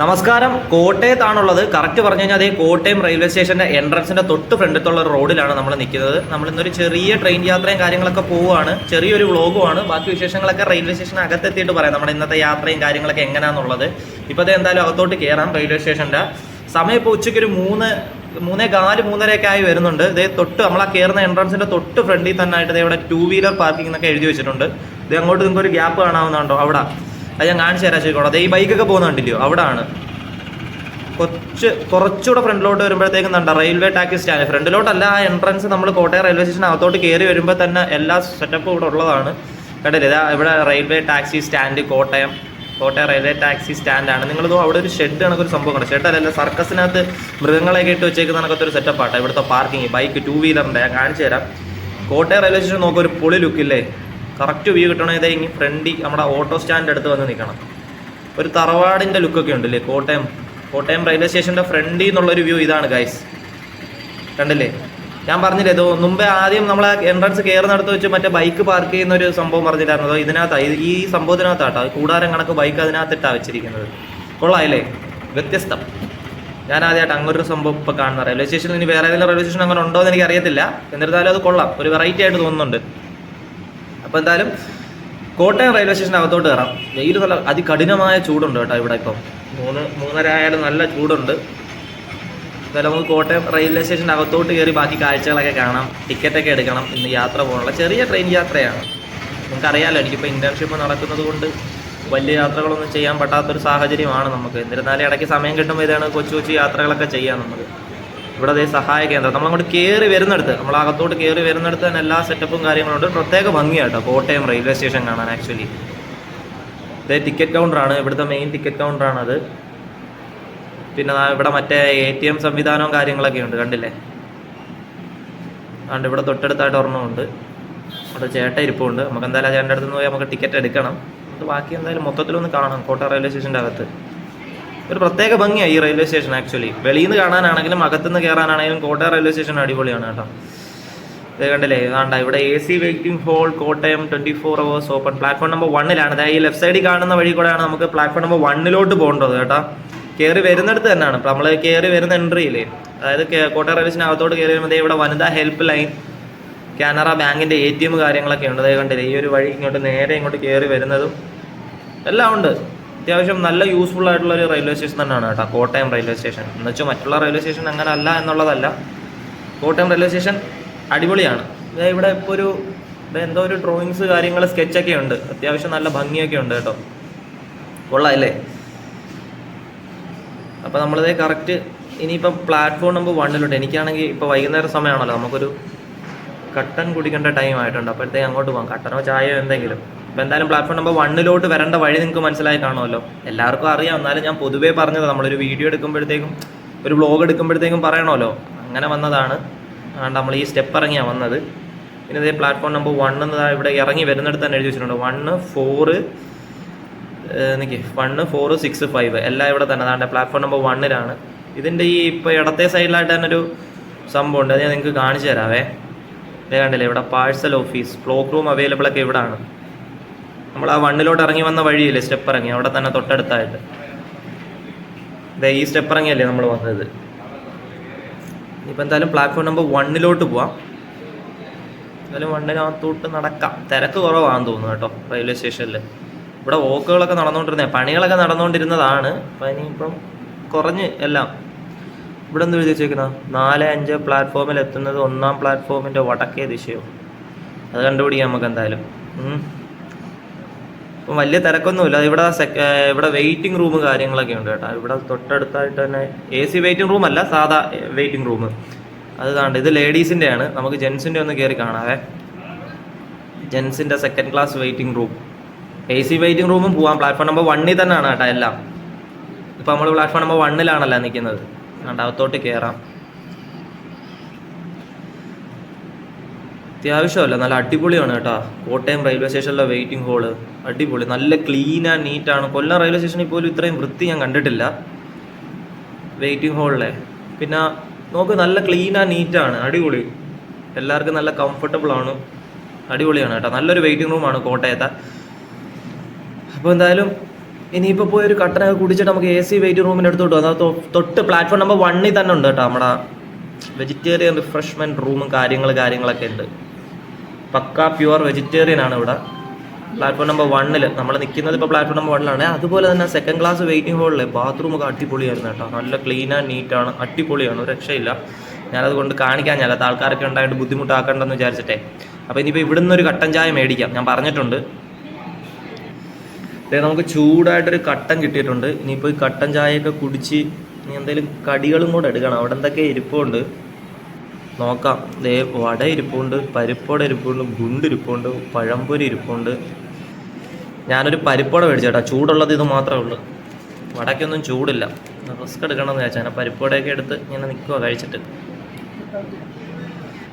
നമസ്കാരം. കോട്ടയത്താണുള്ളത്. കറക്റ്റ് പറഞ്ഞു കഴിഞ്ഞാൽ അതേ കോട്ടയം റെയിൽവേ സ്റ്റേഷന്റെ എൻട്രൻസിന്റെ തൊട്ട് ഫ്രണ്ടത്തുള്ള റോഡിലാണ് നമ്മൾ നിൽക്കുന്നത്. നമ്മൾ ഇന്നൊരു ചെറിയ ട്രെയിൻ യാത്രയും കാര്യങ്ങളൊക്കെ പോവുകയാണ്. ചെറിയൊരു വ്ളോഗുമാണ് ബാക്കി വിശേഷങ്ങളൊക്കെ റെയിൽവേ സ്റ്റേഷൻ അകത്തെത്തിയിട്ട് പറയാം. നമ്മുടെ ഇന്നത്തെ യാത്രയും കാര്യങ്ങളൊക്കെ എങ്ങനെയാണെന്നുള്ളത് ഇപ്പോൾ അത് എന്തായാലും അകത്തോട്ട് കയറാം റെയിൽവേ സ്റ്റേഷന്റെ. സമയം ഇപ്പോൾ ഉച്ചയ്ക്ക് ഒരു മൂന്ന് മൂന്നേ കാൽ മൂന്നരയൊക്കെ ആയി വരുന്നുണ്ട്. ഇതേ തൊട്ട് നമ്മൾ ആ കയറുന്ന എൻട്രൻസിന്റെ തൊട്ട് ഫ്രണ്ടിൽ തന്നെ ആയിട്ട് ഇവിടെ ടൂ വീലർ പാർക്കിംഗ് എന്നൊക്കെ എഴുതി വെച്ചിട്ടുണ്ട്. ഇത് അങ്ങോട്ട് നിങ്ങൾക്ക് ഒരു ഗ്യാപ്പ് കാണാവുന്നുണ്ടോ അവിടെ. അത് ഞാൻ കാണിച്ചു തരാം ശരിക്കും. അതെ ഈ ബൈക്കൊക്കെ പോകുന്ന കണ്ടില്ലയോ അവിടെ ആണ് കുറച്ച് കുറച്ചുകൂടെ ഫ്രണ്ടിലോട്ട് വരുമ്പോഴത്തേക്കും എന്താ റെയിൽവേ ടാക്സി സ്റ്റാൻഡ് ഫ്രണ്ടിലോട്ടല്ല ആ എൻട്രൻസ് നമ്മൾ കോട്ടയം റെയിൽവേ സ്റ്റേഷൻ അകത്തോട്ട് കയറി വരുമ്പോൾ തന്നെ എല്ലാ സെറ്റപ്പും ഇവിടെ ഉള്ളതാണ്. കണ്ടില്ലേ? ഇതാ ഇവിടെ railway taxi stand Kottayam Kottayam railway taxi സ്റ്റാൻഡാണ് നിങ്ങൾ അവിടെ ഒരു ഷെഡ് കണക്കൊരു സംഭവം ഷെഡ് അല്ലല്ല സർക്കസിനകത്ത് മൃഗങ്ങളെയൊക്കെ ഇട്ട് വെച്ചേക്കുന്ന കണക്കത്തെ ഒരു സെറ്റപ്പ് ആട്ടോ. ഇവിടുത്തെ പാർക്കിംഗ് ബൈക്ക് ടൂ വീലറിന്റെ ഞാൻ കാണിച്ചു തരാം. കോട്ടയം റെയിൽവേ സ്റ്റേഷൻ നോക്കുക ഒരു പൊളി ലുക്കില്ലേ കറക്റ്റ് വ്യൂ കിട്ടണമെങ്കിൽ ഇങ്ങനെ ഫ്രണ്ടി നമ്മുടെ ഓട്ടോ സ്റ്റാൻഡ് അടുത്ത് വന്ന് നിൽക്കണം. ഒരു തറവാടിന്റെ ലുക്കൊക്കെ ഉണ്ടല്ലേ? കോട്ടയം കോട്ടയം റെയിൽവേ സ്റ്റേഷന്റെ ഫ്രണ്ടിൽ നിന്നുള്ളൊരു വ്യൂ ഇതാണ് ഗൈസ് കണ്ടില്ലേ? ഞാൻ പറഞ്ഞില്ലേ ഇതോ മുമ്പേ ആദ്യം നമ്മൾ എൻട്രൻസ് കയറുന്നിടത്ത് വെച്ച് മറ്റേ ബൈക്ക് പാർക്ക് ചെയ്യുന്ന ഒരു സംഭവം പറഞ്ഞില്ലായിരുന്നു? അതോ ഇതിനകത്താണ് ഈ സംഭവത്തിനകത്താട്ടോ? കൂടാരം കണക്ക് ബൈക്ക് അതിനകത്തിട്ടാണ് വെച്ചിരിക്കുന്നത്. കൊള്ളാമല്ലേ വ്യത്യസ്തം. ഞാൻ ആദ്യമായിട്ട് അങ്ങനെ ഒരു സംഭവം ഇപ്പോൾ കാണുന്ന റെയിൽവേ സ്റ്റേഷനിൽ ഇനി വേറെ ഏതെങ്കിലും റെയിൽവേ സ്റ്റേഷൻ അങ്ങനെ ഉണ്ടോ എന്ന് എനിക്ക് അറിയത്തില്ല എന്നിരുന്നാലും അത് കൊള്ളാം. ഒരു വെറൈറ്റി ആയിട്ട് തോന്നുന്നുണ്ട്. അപ്പോൾ എന്തായാലും കോട്ടയം റെയിൽവേ സ്റ്റേഷൻ അകത്തോട്ട് കയറാം വെയിൽ നല്ല അതികഠിനമായ ചൂടുണ്ട് കേട്ടോ ഇവിടെ ഇപ്പം. മൂന്ന് മൂന്നര ആയാലും നല്ല ചൂടുണ്ട്. എന്തായാലും നമുക്ക് കോട്ടയം റെയിൽവേ സ്റ്റേഷൻ അകത്തോട്ട് കയറി ബാക്കി കാഴ്ചകളൊക്കെ കാണാം. ടിക്കറ്റൊക്കെ എടുക്കണം. ഇന്ന് യാത്ര പോകാനുള്ള ചെറിയ ട്രെയിൻ യാത്രയാണ്. നമുക്കറിയാമല്ലോ എനിക്കിപ്പോൾ ഇന്റേൺഷിപ്പ് നടക്കുന്നത് കൊണ്ട് വലിയ യാത്രകളൊന്നും ചെയ്യാൻ പറ്റാത്തൊരു സാഹചര്യമാണ് നമുക്ക്. എന്നിരുന്നാലും ഇടയ്ക്ക് സമയം കിട്ടുമ്പോൾ ഇതാണ് കൊച്ചു കൊച്ചു യാത്രകളൊക്കെ ചെയ്യാം നമുക്ക്. ഇവിടെ അതേ സഹായ കേന്ദ്രം. നമ്മളങ്ങോട്ട് കയറി വരുന്നിടത്ത് നമ്മൾ അകത്തോട്ട് കയറി വരുന്നിടത്ത് തന്നെ എല്ലാ സെറ്റപ്പും കാര്യങ്ങളുണ്ട് പ്രത്യേക ഭംഗിയാട്ടോ കോട്ടയം റെയിൽവേ സ്റ്റേഷൻ കാണാൻ ആക്ച്വലി ഇതേ ടിക്കറ്റ് കൗണ്ടറാണ് ഇവിടുത്തെ മെയിൻ ടിക്കറ്റ് കൗണ്ടറാണത് പിന്നെ ഇവിടെ മറ്റേ എ ടി എം സംവിധാനവും കാര്യങ്ങളൊക്കെ ഉണ്ട് കണ്ടില്ലേ? അതുകൊണ്ട് ഇവിടെ തൊട്ടടുത്തായിട്ട് ഒരെണ്ണമുണ്ട് അവിടെ ചേട്ട ഇരിപ്പുണ്ട്. നമുക്ക് എന്തായാലും ചേട്ടന്റെ അടുത്ത് നിന്ന് പോയി നമുക്ക് ടിക്കറ്റ് എടുക്കണം. അത് ബാക്കി എന്തായാലും മൊത്തത്തിലൊന്ന് കാണാം കോട്ടയം റെയിൽവേ സ്റ്റേഷന്റെ അകത്ത്. ഒരു പ്രത്യേക ഭംഗിയാണ് ഈ റെയിൽവേ സ്റ്റേഷൻ ആക്ച്വലി വെളിയിൽ നിന്ന് കാണാനാണെങ്കിലും അകത്തുനിന്ന് കയറാനാണെങ്കിലും കോട്ടയം റെയിൽവേ സ്റ്റേഷൻ അടിപൊളിയാണ് കേട്ടോ. ഇത് കണ്ടില്ലേ? വേണ്ട ഇവിടെ A C waiting hall Kottayam twenty four hours open platform number വണ്ണിലാണ് അതായത് ഈ ലെഫ്റ്റ് സൈഡിൽ കാണുന്ന വഴി കൂടെയാണ് നമുക്ക് പ്ലാറ്റ്ഫോം നമ്പർ വണ്ണിലോട്ട് പോകേണ്ടത് കേട്ടോ. കയറി വരുന്നിടത്ത് തന്നെയാണ്. ഇപ്പം നമ്മൾ കയറി വരുന്ന എൻട്രിയില്ലേ അതായത് കോട്ടയം റെയിൽവേ സ്റ്റേഷൻ കയറി വരുമ്പോൾ ഇവിടെ വനിതാ ഹെൽപ്പ് ലൈൻ കാനറ ബാങ്കിന്റെ എ ടി എം കാര്യങ്ങളൊക്കെ ഉണ്ട്. അതേ കണ്ടില്ലേ? ഈ ഒരു വഴി ഇങ്ങോട്ട് നേരെ ഇങ്ങോട്ട് കയറി വരുന്നതും എല്ലാം ഉണ്ട്. അത്യാവശ്യം നല്ല യൂസ്ഫുൾ ആയിട്ടുള്ള ഒരു റെയിൽവേ സ്റ്റേഷൻ തന്നെയാണ് കേട്ടോ കോട്ടയം റെയിൽവേ സ്റ്റേഷൻ എന്ന് വെച്ചാൽ മറ്റുള്ള റെയിൽവേ സ്റ്റേഷൻ അങ്ങനെ അല്ല എന്നുള്ളതല്ല. കോട്ടയം റെയിൽവേ സ്റ്റേഷൻ അടിപൊളിയാണ്. ഇവിടെ ഇപ്പോൾ ഒരു എന്തോ ഒരു ഡ്രോയിങ്സ് കാര്യങ്ങൾ സ്കെച്ചൊക്കെ ഉണ്ട്. അത്യാവശ്യം നല്ല ഭംഗിയൊക്കെ ഉണ്ട് കേട്ടോ. കൊള്ളാം അല്ലേ അപ്പോൾ നമ്മളിതേ കറക്റ്റ് ഇനിയിപ്പം പ്ലാറ്റ്ഫോം നമ്പർ വണ്ണിലുണ്ട് എനിക്കാണെങ്കിൽ ഇപ്പോൾ വൈകുന്നേരം സമയമാണല്ലോ നമുക്കൊരു കട്ടൻ കുടിക്കേണ്ട ടൈം ആയിട്ടുണ്ട്. അപ്പോഴത്തേക്ക് അങ്ങോട്ട് പോകാം കട്ടനോ ചായയോ എന്തെങ്കിലും. അപ്പോൾ എന്തായാലും പ്ലാറ്റ്ഫോം നമ്പർ വണ്ണിലോട്ട് വരേണ്ട വഴി നിങ്ങൾക്ക് മനസ്സിലായി കാണുമല്ലോ. എല്ലാവർക്കും അറിയാം. എന്നാലും ഞാൻ പൊതുവേ പറഞ്ഞത് നമ്മളൊരു വീഡിയോ എടുക്കുമ്പോഴത്തേക്കും ഒരു വ്ളോഗ് എടുക്കുമ്പോഴത്തേക്കും പറയണമല്ലോ. അങ്ങനെ വന്നതാണ്. അതുകൊണ്ട് നമ്മൾ ഈ സ്റ്റെപ്പ് ഇറങ്ങിയാണ് വന്നത്. പിന്നെ ഇതേ പ്ലാറ്റ്ഫോം നമ്പർ വൺ എന്ന് ഇവിടെ ഇറങ്ങി വരുന്നിടത്ത് തന്നെ എഴുതി വെച്ചിട്ടുണ്ട്. വണ്ണ് ഫോറ് എനിക്ക് വണ്ണ് ഫോറ് സിക്സ് ഫൈവ് എല്ലാം ഇവിടെ തന്നെ. അതാണ്ട് പ്ലാറ്റ്ഫോം നമ്പർ വണ്ണിലാണ് ഇതിന്റെ ഈ ഇപ്പോൾ ഇടത്തെ സൈഡിലായിട്ട് തന്നെ ഒരു സംഭവം ഉണ്ട്. അത് ഞാൻ നിങ്ങൾക്ക് കാണിച്ചു തരാവേ. കണ്ടില്ലേ? ഇവിടെ parcel office cloak room available ഒക്കെ ഇവിടെ ആണ് നമ്മൾ ആ വണ്ണിലോട്ട് ഇറങ്ങി വന്ന വഴിയില്ലേ സ്റ്റെപ്പ് ഇറങ്ങി. അവിടെ തന്നെ തൊട്ടടുത്തായിട്ട്. ഇതേ ഈ സ്റ്റെപ്പ് ഇറങ്ങിയല്ലേ നമ്മൾ വന്നത്? ഇപ്പം എന്തായാലും പ്ലാറ്റ്ഫോം നമ്പർ വണ്ണിലോട്ട് പോവാം. എന്തായാലും വണ്ണിനകത്തോട്ട് നടക്കാം. തിരക്ക് കുറവാണെന്ന് തോന്നുന്നു കേട്ടോ റെയിൽവേ സ്റ്റേഷനിൽ ഇവിടെ വോക്കുകളൊക്കെ നടന്നുകൊണ്ടിരുന്നത് പണികളൊക്കെ നടന്നുകൊണ്ടിരുന്നതാണ് അപ്പം ഇനിയിപ്പം കുറഞ്ഞ് എല്ലാം. ഇവിടെ എന്ത് എഴുതി വെച്ചേക്കുന്ന? നാല് അഞ്ച് പ്ലാറ്റ്ഫോമിൽ എത്തുന്നത് ഒന്നാം പ്ലാറ്റ്ഫോമിന്റെ വടക്കേ ദിശയോ. അത് കണ്ടുപിടിക്കാം നമുക്ക് എന്തായാലും. ഉം. ഇപ്പം വലിയ തിരക്കൊന്നുമില്ല. ഇവിടെ ഇവിടെ വെയിറ്റിംഗ് റൂം കാര്യങ്ങളൊക്കെ ഉണ്ട് കേട്ടോ. ഇവിടെ തൊട്ടടുത്തായിട്ട് തന്നെ എ സി വെയിറ്റിംഗ് റൂം അല്ല സാധാ വെയിറ്റിംഗ് റൂം അത് താണ്ട്. ഇത് ലേഡീസിന്റെ ആണ് നമുക്ക് ജെൻസിന്റെ ഒന്ന് കയറി കാണാവേ. ജെൻസിന്റെ second class waiting room A C waiting റൂമും പോവാം. പ്ലാറ്റ്ഫോം നമ്പർ വണ്ണിൽ തന്നെയാണ് കേട്ടോ എല്ലാം. ഇപ്പം നമ്മൾ പ്ലാറ്റ്ഫോം നമ്പർ വണ്ണിലാണല്ലോ നിൽക്കുന്നത് അതുകൊണ്ട് അകത്തോട്ട് കയറാം അത്യാവശ്യമല്ല. നല്ല അടിപൊളിയാണ് കേട്ടോ. കോട്ടയം റെയിൽവേ സ്റ്റേഷനിലെ വെയിറ്റിംഗ് ഹോൾ അടിപൊളി. നല്ല ക്ലീൻ ആൻഡ് നീറ്റാണ് കൊല്ലം റെയിൽവേ സ്റ്റേഷനിൽ പോലും ഇത്രയും വൃത്തി ഞാൻ കണ്ടിട്ടില്ല. വെയിറ്റിംഗ് ഹോളിലെ പിന്നെ നോക്ക് നല്ല ക്ലീൻ ആൻഡ് നീറ്റാണ് അടിപൊളി. എല്ലാവർക്കും നല്ല കംഫർട്ടബിൾ ആണ്. അടിപൊളിയാണ് കേട്ടോ. നല്ലൊരു വെയിറ്റിംഗ് റൂമാണ് കോട്ടയത്തെ. അപ്പോൾ എന്തായാലും ഇനിയിപ്പോൾ പോയി ഒരു കട്ടനൊക്കെ കുടിച്ചിട്ട് നമുക്ക് എ സി വെയിറ്റിംഗ് റൂമിന്റെ അടുത്തോട്ട് അത് തൊട്ട് പ്ലാറ്റ്ഫോം നമ്പർ വണ്ണിൽ തന്നെ ഉണ്ട് കേട്ടോ. നമ്മുടെ വെജിറ്റേറിയൻ റിഫ്രഷ്മെന്റ് റൂമും കാര്യങ്ങൾ കാര്യങ്ങളൊക്കെ ഉണ്ട്. പക്ക പ്യുവർ വെജിറ്റേറിയൻ ആണ് ഇവിടെ. പ്ലാറ്റ്ഫോം നമ്പർ വണ്ണിൽ നമ്മൾ നിൽക്കുന്നത് ഇപ്പോൾ പ്ലാറ്റ്ഫോം നമ്പർ വണ്ണിലാണ്. അതുപോലെ തന്നെ സെക്കൻഡ് ക്ലാസ് വെയിറ്റിംഗ് ഹോളിൽ ബാത്റൂം ഒക്കെ അടിപൊളിയായിരുന്നു കേട്ടോ. നല്ല ക്ലീൻ ആൻഡ് നീറ്റാണ് അടിപൊളിയാണ്. രക്ഷയില്ല. ഞാനത് കൊണ്ട് കാണിക്കാൻ ഞാനത് ആൾക്കാരൊക്കെ ഉണ്ടായിട്ട് ബുദ്ധിമുട്ടാക്കണ്ടെന്ന് വിചാരിച്ചിട്ടേ. അപ്പോൾ ഇനിയിപ്പോൾ ഇവിടുന്ന് ഒരു കട്ടൻ ചായ മേടിക്കാം. ഞാൻ പറഞ്ഞിട്ടുണ്ട്. നമുക്ക് ചൂടായിട്ടൊരു കട്ടൻ കിട്ടിയിട്ടുണ്ട്. ഇനിയിപ്പോൾ ഈ കട്ടൻ ചായയൊക്കെ കുടിച്ച് ഇനി എന്തെങ്കിലും കടികളും കൂടെ എടുക്കണം. അവിടെ എന്തൊക്കെ ഇരിപ്പുണ്ട്? നോക്കാം. ദേ വട ഇരിപ്പുണ്ട് പരിപ്പോട ഇരിപ്പുണ്ട് ഗുണ്ട് ഇരിപ്പുണ്ട് പഴംപൊരി ഇരിപ്പുണ്ട്. ഞാനൊരു പരിപ്പോട മേടിച്ചേട്ടാ. ചൂടുള്ളത് ഇത് മാത്രമേ ഉള്ളൂ. വടക്കൊന്നും ചൂടില്ല. റിസ്ക് എടുക്കണമെന്ന് വിചാച്ചാൽ ഞാൻ പരിപ്പോടയൊക്കെ എടുത്ത് ഇങ്ങനെ നിൽക്കുക കഴിച്ചിട്ട്.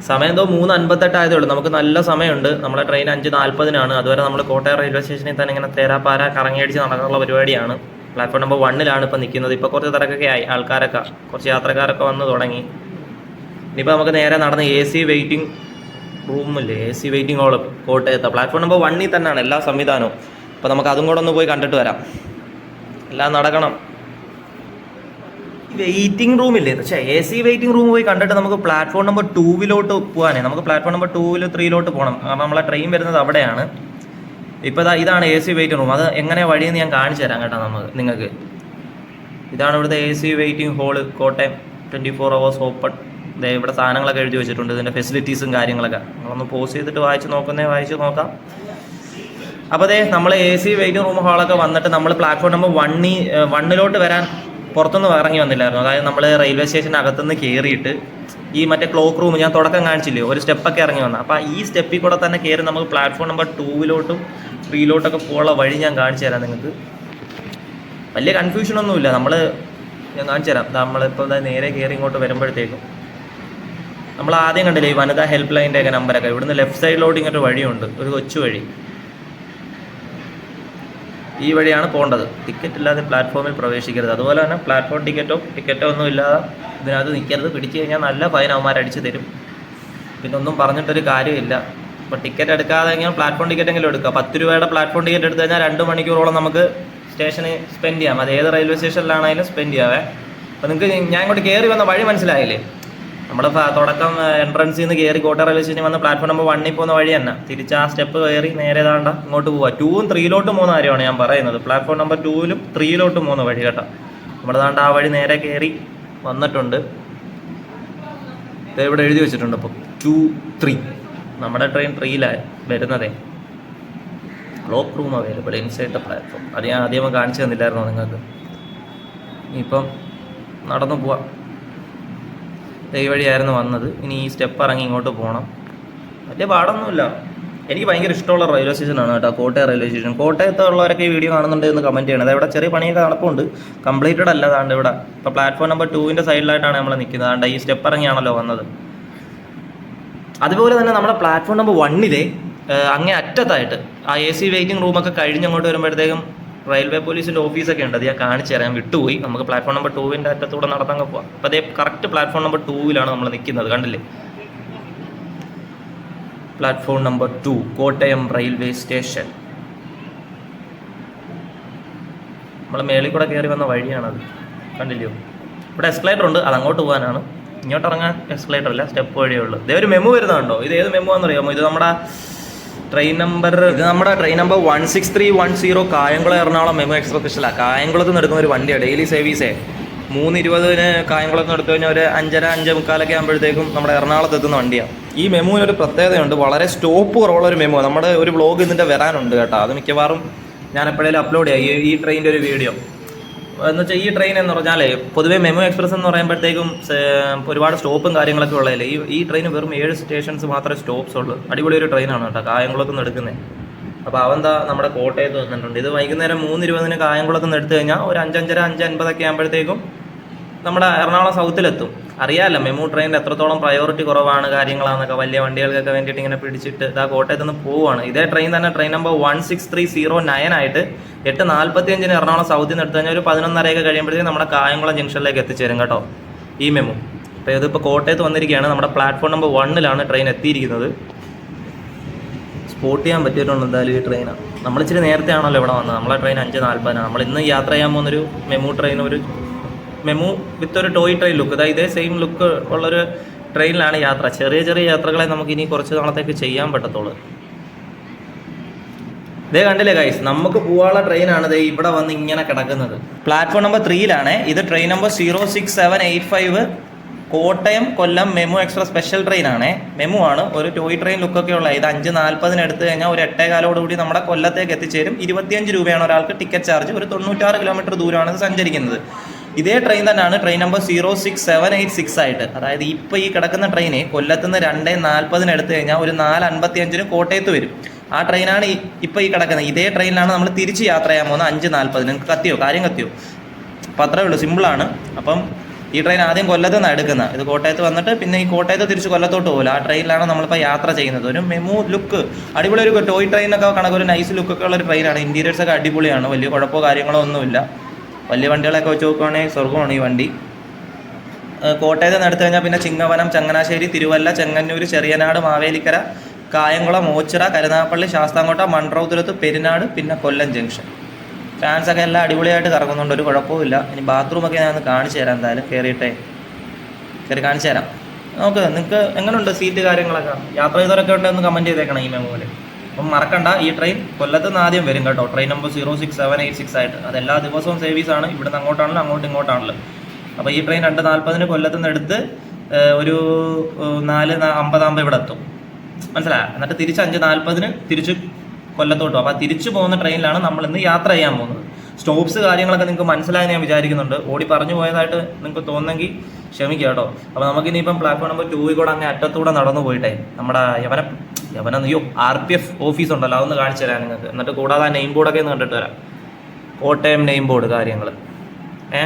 സമയം എന്തോ മൂന്ന് അൻപത്തെട്ട് ആയതേ ഉള്ളൂ. നമുക്ക് നല്ല സമയമുണ്ട്. നമ്മുടെ ട്രെയിൻ അഞ്ച് നാൽപ്പതിനാണ്. അതുവരെ നമ്മൾ കോട്ടയം റെയിൽവേ സ്റ്റേഷനിൽ തന്നെ ഇങ്ങനെ തേരാപ്പാര കറങ്ങിയടിച്ച് നടക്കാനുള്ള പരിപാടിയാണ്. പ്ലാറ്റ്ഫോം നമ്പർ വണ്ണിലാണ് ഇപ്പോൾ നിൽക്കുന്നത്. ഇപ്പോൾ കുറച്ച് തിരക്കൊക്കെ ആയി. ആൾക്കാരൊക്കെ കുറച്ച് യാത്രക്കാരൊക്കെ വന്ന് തുടങ്ങി. ഇനിയിപ്പോൾ നമുക്ക് നേരെ നടന്ന് എ സി വെയിറ്റിംഗ് റൂമില്ലേ എ സി വെയിറ്റിംഗ് ഹോൾ കോട്ടയത്ത്. പ്ലാറ്റ്ഫോം നമ്പർ വണ്ണിൽ തന്നെയാണ് എല്ലാ സംവിധാനവും. അപ്പോൾ നമുക്ക് അതും കൂടെ ഒന്ന് പോയി കണ്ടിട്ട് വരാം. എല്ലാം നടക്കണം. വെയിറ്റിംഗ് റൂമില്ലേ പക്ഷേ എ സി വെയിറ്റിംഗ് റൂം പോയി കണ്ടിട്ട് നമുക്ക് പ്ലാറ്റ്ഫോം നമ്പർ ടൂവിലോട്ട് പോകാനേ നമുക്ക് പ്ലാറ്റ്ഫോം നമ്പർ ടൂവിൽ ത്രീയിലോട്ട് പോകണം കാരണം നമ്മളെ ട്രെയിൻ വരുന്നത് അവിടെയാണ്. ഇപ്പോൾ ഇതാ ഇതാണ് എ സി വെയിറ്റിംഗ് റൂം അത് എങ്ങനെ വഴിയെന്ന് ഞാൻ കാണിച്ചു തരാം കേട്ടോ നമുക്ക് നിങ്ങൾക്ക്. ഇതാണ് ഇവിടുത്തെ A C waiting hall Kottayam. Twenty four hours open ദേ ഇവിടെ സാധനങ്ങളൊക്കെ എഴുതി വെച്ചിട്ടുണ്ട് ഇതിന്റെ ഫെസിലിറ്റീസും കാര്യങ്ങളൊക്കെ. നമ്മളൊന്ന് പോസ് ചെയ്തിട്ട് വായിച്ച് നോക്കുന്നേ വായിച്ച് നോക്കാം. അപ്പോൾ അതേ നമ്മൾ എ സി വെയിറ്റിംഗ് റൂം ഹാളൊക്കെ വന്നിട്ട് നമ്മൾ പ്ലാറ്റ്ഫോം നമ്പർ വണ്ണി വണ്ണിലോട്ട് വരാൻ പുറത്തുനിന്ന് ഇറങ്ങി വന്നില്ലായിരുന്നു? അതായത് നമ്മൾ റെയിൽവേ സ്റ്റേഷൻ അകത്തുനിന്ന് കയറിയിട്ട് ഈ മറ്റേ ക്ലോക്ക് റൂം ഞാൻ തുടക്കം കാണിച്ചില്ലേ ഒരു സ്റ്റെപ്പൊക്കെ ഇറങ്ങി വന്നു. അപ്പോൾ ഈ സ്റ്റെപ്പിൽ കൂടെ തന്നെ കയറി നമുക്ക് പ്ലാറ്റ്ഫോം നമ്പർ ടൂവിലോട്ടും ത്രീയിലോട്ടൊക്കെ പോകാനുള്ള വഴി ഞാൻ കാണിച്ചു തരാം നിങ്ങൾക്ക്. വലിയ കൺഫ്യൂഷനൊന്നുമില്ല നമ്മൾ ഞാൻ കാണിച്ചു തരാം. നമ്മളിപ്പോൾ നേരെ കയറി ഇങ്ങോട്ട് വരുമ്പോഴത്തേക്കും. നമ്മൾ ആദ്യം കണ്ടില്ലേ ഈ വനിതാ ഹെൽപ്പ് ലൈന്റെ ഒക്കെ? നമ്പറൊക്കെ ഇവിടുന്ന് ലെഫ്റ്റ് സൈഡിലോട്ട് ഇങ്ങോട്ട് വഴിയുണ്ട്. ഒരു കൊച്ചു വഴി. ഈ വഴിയാണ് പോകേണ്ടത് ടിക്കറ്റ് ഇല്ലാതെ പ്ലാറ്റ്ഫോമിൽ പ്രവേശിക്കരുത്. അതുപോലെ തന്നെ പ്ലാറ്റ്ഫോം ടിക്കറ്റോ ടിക്കറ്റോ ഒന്നും ഇല്ലാതെ ഇതിനകത്ത് നിൽക്കരുത് പിടിച്ചു കഴിഞ്ഞാൽ നല്ല ഫൈൻ അവന്മാർ അടിച്ച് തരും. പിന്നെ ഒന്നും പറഞ്ഞിട്ടൊരു കാര്യമില്ല അപ്പോൾ ടിക്കറ്റ് എടുക്കാതെ കഴിഞ്ഞാൽ പ്ലാറ്റ്ഫോം ടിക്കറ്റ് എങ്കിലും എടുക്കുക പത്ത് രൂപയുടെ പ്ലാറ്റ്ഫോം ടിക്കറ്റ് എടുത്തു കഴിഞ്ഞാൽ രണ്ട് മണിക്കൂറോളം നമുക്ക് സ്റ്റേഷനിൽ സ്പെൻഡ് ചെയ്യാം. അത് ഏത് റെയിൽവേ സ്റ്റേഷനിലാണെങ്കിലും സ്പെൻഡ് ചെയ്യാവേ അപ്പോൾ നിങ്ങൾക്ക് ഞാൻ ഇങ്ങോട്ട് കയറി വന്ന വഴി മനസ്സിലായില്ലേ? നമ്മുടെ ഫ- തുടക്കം എൻട്രൻസിൽ നിന്ന് കയറി കോട്ട റെയിൽവേ സ്റ്റേഷനിൽ വന്ന് പ്ലാറ്റ്ഫോം നമ്പർ വണ്ണിൽ പോകുന്ന വഴി തന്നെ തിരിച്ച് ആ സ്റ്റെപ്പ് കയറി നേരെ താണ്ട ഇങ്ങോട്ട് പോവുക ടൂവും ത്രീയിലോട്ട് പോകുന്ന കാര്യമാണ് ഞാൻ പറയുന്നത്. പ്ലാറ്റ്ഫോം നമ്പർ ടൂവിലും ത്രീയിലോട്ട് പോകുന്ന വഴി കേട്ടോ. നമ്മൾ താണ്ട ആ വഴി നേരെ കയറി വന്നിട്ടുണ്ട്. ഇവിടെ എഴുതി വെച്ചിട്ടുണ്ട് അപ്പോൾ ടു ത്രീ നമ്മുടെ ട്രെയിൻ ത്രീയിലാണ് വരുന്നതേ. Cloak room available inside the platform അത് ഞാൻ ആദ്യമേ കാണിച്ചു തന്നില്ലായിരുന്നോ നിങ്ങൾക്ക്? ഇപ്പം നടന്നു പോവാം. ഈ വഴിയായിരുന്നു വന്നത്. ഇനി ഈ സ്റ്റെപ്പ് ഇറങ്ങി ഇങ്ങോട്ട് പോകണം വലിയ പാടൊന്നുമില്ല. എനിക്ക് ഭയങ്കര ഇഷ്ടമുള്ള റെയിൽവേ സ്റ്റേഷനാണ് കേട്ടോ കോട്ടയം റെയിൽവേ സ്റ്റേഷൻ കോട്ടയത്തുള്ളവരൊക്കെ ഈ വീഡിയോ കാണുന്നുണ്ട് എന്ന് കമന്റ് ചെയ്യണത് ഇവിടെ ചെറിയ പണിയൊക്കെ നടപ്പുണ്ട്. കംപ്ലീറ്റഡ് അല്ല അതാണ്ട് ഇവിടെ. ഇപ്പോൾ പ്ലാറ്റ്ഫോം നമ്പർ ടൂവിന്റെ സൈഡിലായിട്ടാണ് നമ്മൾ നിൽക്കുന്നത് അതാണ്ട് ഈ സ്റ്റെപ്പ് ഇറങ്ങിയാണല്ലോ വന്നത്. അതുപോലെ തന്നെ നമ്മുടെ പ്ലാറ്റ്ഫോം നമ്പർ വണ്ണിലെ അങ്ങേ അറ്റത്തായിട്ട് ആ എ സി വെയിറ്റിംഗ് റൂമൊക്കെ കഴിഞ്ഞ് അങ്ങോട്ട് വരുമ്പോഴത്തേക്കും റെയിൽവേ പോലീസിന്റെ ഓഫീസൊക്കെ ഉണ്ട്. അത് ഞാൻ കാണിച്ചു തരാം. വിട്ടുപോയി. നമുക്ക് പ്ലാറ്റ്ഫോം നമ്പർ ടൂവിന്റെ അറ്റത്തൂടെ നടത്താൻ പോവാം. അപ്പോൾ അതേ കറക്റ്റ് പ്ലാറ്റ്ഫോം നമ്പർ ടൂവിലാണ് നമ്മൾ നിൽക്കുന്നത് കണ്ടില്ലേ? Platform number two Kottayam railway station. നമ്മൾ മേളിൽ കൂടെ കയറി വന്ന വഴിയാണത് കണ്ടില്ലയോ? ഇവിടെ എക്സ്പ്ലേറ്റർ ഉണ്ട്. അത് അങ്ങോട്ട് പോകാനാണ്. ഇങ്ങോട്ട് ഇറങ്ങാൻ എക്സ്പ്ലേറ്റർ അല്ല സ്റ്റെപ്പ് വഴിയേ ഉള്ളൂ. ഇതേ ഒരു മെമു വരുന്നുണ്ടോ? ഇത് ഏത് മെമു ആണെന്നറിയാമോ? ഇത് നമ്മുടെ ട്രെയിൻ നമ്പർ ഇത് നമ്മുടെ train number one six three one zero Kayamkulam Ernakulam MEMU express സ്പെഷ്യലാണ് കായംകുളത്ത് നിന്ന് എടുക്കുന്ന ഒരു വണ്ടിയാണ് ഡെയിലി സർവീസേ മൂന്ന് ഇരുപതിന് കായംകുളത്ത് നിന്ന് എടുത്തു കഴിഞ്ഞാൽ ഒരു അഞ്ചര അഞ്ച് മുക്കാലൊക്കെ ആകുമ്പോഴത്തേക്കും നമ്മുടെ എറണാകുളത്ത് എത്തുന്ന വണ്ടിയാണ് ഈ മെമുവിന് ഒരു പ്രത്യേകതയുണ്ട്. വളരെ സ്റ്റോപ്പ് കുറവുള്ള ഒരു മെമു നമ്മുടെ ഒരു ബ്ലോഗ് ഇതിന്റെ വരാനുണ്ട് കേട്ടോ. അത് മിക്കവാറും ഞാൻ എപ്പോഴേലും അപ്ലോഡ് ചെയ്യാം. ഈ ഈ ട്രെയിനിന്റെ ഒരു വീഡിയോ എന്ന് വെച്ചാൽ ഈ ട്രെയിൻ എന്ന് പറഞ്ഞാലേ പൊതുവേ മെമു എക്സ്പ്രസ് എന്ന് പറയുമ്പോഴത്തേക്കും ഒരുപാട് സ്റ്റോപ്പും കാര്യങ്ങളൊക്കെ ഉള്ളതല്ലേ? ഈ ഈ ട്രെയിൻ വെറും ഏഴ് സ്റ്റേഷൻസ് മാത്രമേ സ്റ്റോപ്സ് ഉള്ളൂ. അടിപൊളി ഒരു ട്രെയിനാണ് കേട്ടോ കായംകുളത്ത് നിന്ന് എടുക്കുന്നത് അപ്പോൾ അവന്താ നമ്മുടെ കോട്ടയത്ത് വന്നിട്ടുണ്ട്. ഇത് വൈകുന്നേരം മൂന്ന് ഇരുപതിന് കായംകുളത്ത് നിന്ന് എടുത്തു കഴിഞ്ഞാൽ ഒരു അഞ്ചഞ്ചര അഞ്ച് അൻപതൊക്കെ ആകുമ്പോഴത്തേക്കും നമ്മുടെ എറണാകുളം സൗത്തിലെത്തും. അറിയാമല്ലോ മെമു ട്രെയിനിന്റെ എത്രത്തോളം പ്രയോറിറ്റി കുറവാണ് കാര്യങ്ങളാണെന്നൊക്കെ വലിയ വണ്ടികൾക്കൊക്കെ വേണ്ടിയിട്ട് ഇങ്ങനെ പിടിച്ചിട്ട് ഇതാ കോട്ടയത്ത് നിന്ന് പോവുകയാണ്. ഇതേ ട്രെയിൻ തന്നെ train number one six three zero nine ആയിട്ട് എട്ട് നാൽപ്പത്തി അഞ്ചിന് എറണാകുളം സൗത്തിൽ നിന്ന് എടുത്തു കഴിഞ്ഞാൽ ഒരു പതിനൊന്നരയൊക്കെ കഴിയുമ്പോഴത്തേക്കും നമ്മുടെ കായംകുളം ജംഗ്ഷനിലേക്ക് എത്തിച്ചേരും കേട്ടോ ഈ മെമു. അപ്പോൾ ഇതിപ്പോൾ കോട്ടയത്ത് വന്നിരിക്കുകയാണ്. നമ്മുടെ പ്ലാറ്റ്ഫോം നമ്പർ വണ്ണിലാണ് ട്രെയിൻ എത്തിയിരിക്കുന്നത്. സ്പോട്ട് ചെയ്യാൻ പറ്റിയിട്ടുണ്ട് എന്തായാലും ഈ ട്രെയിനാണ് നമ്മൾ ഇച്ചിരി നേരത്തെ ആണല്ലോ ഇവിടെ വന്നത്. നമ്മളെ ട്രെയിൻ അഞ്ച് നാൽപ്പതിനാണ് നമ്മൾ ഇന്ന് യാത്ര ചെയ്യാൻ പോകുന്നൊരു മെമു ട്രെയിൻ ഒരു മെമു വിത്ത് ഒരു ടോയ് ട്രെയിൻ ലുക്ക് അതായത് ഇതേ സെയിം ലുക്ക് ഉള്ളൊരു ട്രെയിനിലാണ് യാത്ര. ചെറിയ ചെറിയ യാത്രകളെ നമുക്ക് ഇനി കുറച്ച് നാളത്തേക്ക് ചെയ്യാൻ പറ്റത്തുള്ളൂ. ഇതേ കണ്ടില്ലേ ഗൈസ് നമുക്ക് പോവാനുള്ള ട്രെയിനാണ് ദേ ഇവിടെ വന്ന് ഇങ്ങനെ കിടക്കുന്നത്. പ്ലാറ്റ്ഫോം നമ്പർ ത്രീയിലാണ് ഇത് train number zero six seven eight five Kottayam Kollam MEMU express special train ആണ്. മെമു ആണ്. ഒരു ടോയ് ട്രെയിൻ ലുക്കൊക്കെ ഉള്ള ഇത് അഞ്ച് നാൽപ്പതിന് എടുത്തു കഴിഞ്ഞാൽ ഒരു എട്ടേ കാലോടുകൂടി നമ്മുടെ കൊല്ലത്തേക്ക് എത്തിച്ചേരും. ഇരുപത്തിയഞ്ച് രൂപയാണ് ഒരാൾക്ക് ടിക്കറ്റ് ചാർജ് ഒരു തൊണ്ണൂറ്റാറ് കിലോമീറ്റർ ദൂരമാണ് ഇത് സഞ്ചരിക്കുന്നത്. ഇതേ ട്രെയിൻ തന്നെയാണ് train number zero six seven eight six ആയിട്ട്. അതായത് ഇപ്പോൾ ഈ കിടക്കുന്ന ട്രെയിന് കൊല്ലത്തുനിന്ന് രണ്ട് നാൽപ്പതിന് എടുത്തു കഴിഞ്ഞാൽ ഒരു നാല് അൻപത്തി അഞ്ചിന് കോട്ടയത്ത് വരും. ആ ട്രെയിനാണ് ഇപ്പോൾ ഈ കിടക്കുന്നത്. ഇതേ ട്രെയിനിലാണ് നമ്മൾ തിരിച്ച് യാത്ര ചെയ്യാൻ പോകുന്നത് അഞ്ച് നാൽപ്പതിന് നിങ്ങൾക്ക് കത്തിയോ? കാര്യം കത്തിയോ? അത്രേ ഉള്ളൂ. സിമ്പിളാണ് അപ്പം ഈ ട്രെയിൻ ആദ്യം കൊല്ലത്ത് നിന്നാണ് എടുക്കുന്നത് ഇത് കോട്ടയത്ത് വന്നിട്ട് പിന്നെ ഈ കോട്ടയത്ത് തിരിച്ച് കൊല്ലത്തോട്ട് പോകില്ല ആ ട്രെയിനിലാണ് നമ്മളിപ്പോൾ യാത്ര ചെയ്യുന്നത്. ഒരു മെമു ലുക്ക്. അടിപൊളി ഒരു ടോയ് ട്രെയിനൊക്കെ കണക്ക് ഒരു നൈസ് ലുക്കൊക്കെ ഉള്ള ഒരു ട്രെയിനാണ് ഇന്റീരിയേഴ്സ് ഒക്കെ അടിപൊളിയാണ്. വലിയ കുഴപ്പമോ കാര്യങ്ങളോ ഒന്നുമില്ല. വലിയ വണ്ടികളൊക്കെ വെച്ച് നോക്കുവാണെങ്കിൽ സ്വർഗമാണ് ഈ വണ്ടി. കോട്ടയത്ത് നിന്ന് എടുത്തു കഴിഞ്ഞാൽ പിന്നെ ചിങ്ങവനം ചങ്ങനാശ്ശേരി തിരുവല്ല ചെങ്ങന്നൂർ ചെറിയനാട് മാവേലിക്കര കായംകുളം ഓച്ചിറ കരുനാഗപ്പള്ളി ശാസ്താംകോട്ട മൺറൗതുരത്ത് പെരിനാട് പിന്നെ കൊല്ലം ജംഗ്ഷൻ. ഫാൻസൊക്കെ എല്ലാം അടിപൊളിയായിട്ട് കറങ്ങുന്നുണ്ട്. ഒരു കുഴപ്പമില്ല ഇനി ബാത്റൂമൊക്കെ ഞാൻ ഒന്ന് കാണിച്ചു തരാം എന്തായാലും. കയറിയിട്ടേ കയറി കാണിച്ചു തരാം. നോക്ക് നിങ്ങൾക്ക് എങ്ങനെയുണ്ട് സീറ്റ് കാര്യങ്ങളൊക്കെ? യാത്ര ചെയ്തവരൊക്കെ ഉണ്ടെന്ന് കമന്റ് ചെയ്തേക്കണം ഈ മെമ്മോയിൽ അപ്പം മറക്കണ്ട ഈ ട്രെയിൻ കൊല്ലത്ത് നിന്ന് ആദ്യം വരും കേട്ടോ. Train number zero six seven eight six ആയിട്ട്. അത് എല്ലാ ദിവസവും സർവീസ് ആണ്. ഇവിടുന്ന് അങ്ങോട്ടാണല്ലോ അങ്ങോട്ടും ഇങ്ങോട്ടാണല്ലോ. അപ്പോൾ ഈ ട്രെയിൻ രണ്ട് നാൽപ്പതിന് കൊല്ലത്ത് നിന്ന് എടുത്ത് ഒരു നാല് അമ്പതാകുമ്പോൾ ഇവിടെ എത്തും. മനസ്സിലായോ? എന്നിട്ട് തിരിച്ച് അഞ്ച് നാൽപ്പതിന് തിരിച്ച് കൊല്ലത്തോട്ട് അപ്പോൾ തിരിച്ചു പോകുന്ന ട്രെയിനിലാണ് നമ്മൾ ഇന്ന് യാത്ര ചെയ്യാൻ പോകുന്നത്. സ്റ്റോപ്സ് കാര്യങ്ങളൊക്കെ നിങ്ങൾക്ക് മനസ്സിലായെന്ന് ഞാൻ വിചാരിക്കുന്നുണ്ട്. ഓടി പറഞ്ഞു പോയതായിട്ട് നിങ്ങൾക്ക് തോന്നുന്നെങ്കിൽ ക്ഷമിക്കുക കേട്ടോ. അപ്പോൾ നമുക്കിനിയിപ്പം പ്ലാറ്റ്ഫോം നമ്പർ ടൂവിൽ കൂടെ അങ്ങ് അറ്റത്തൂടെ നടന്നു പോയിട്ടേ. നമ്മുടെ യവന യവന അയ്യോ ആർ പി എഫ് ഓഫീസ് ഉണ്ടല്ലോ അതൊന്ന് കാണിച്ചു തരാം നിങ്ങൾക്ക്. എന്നിട്ട് കൂടാതെ നെയിം ബോർഡൊക്കെ ഒന്ന് കണ്ടിട്ട് വരാം. കോട്ടയം നെയിം ബോർഡ് കാര്യങ്ങൾ ഏ?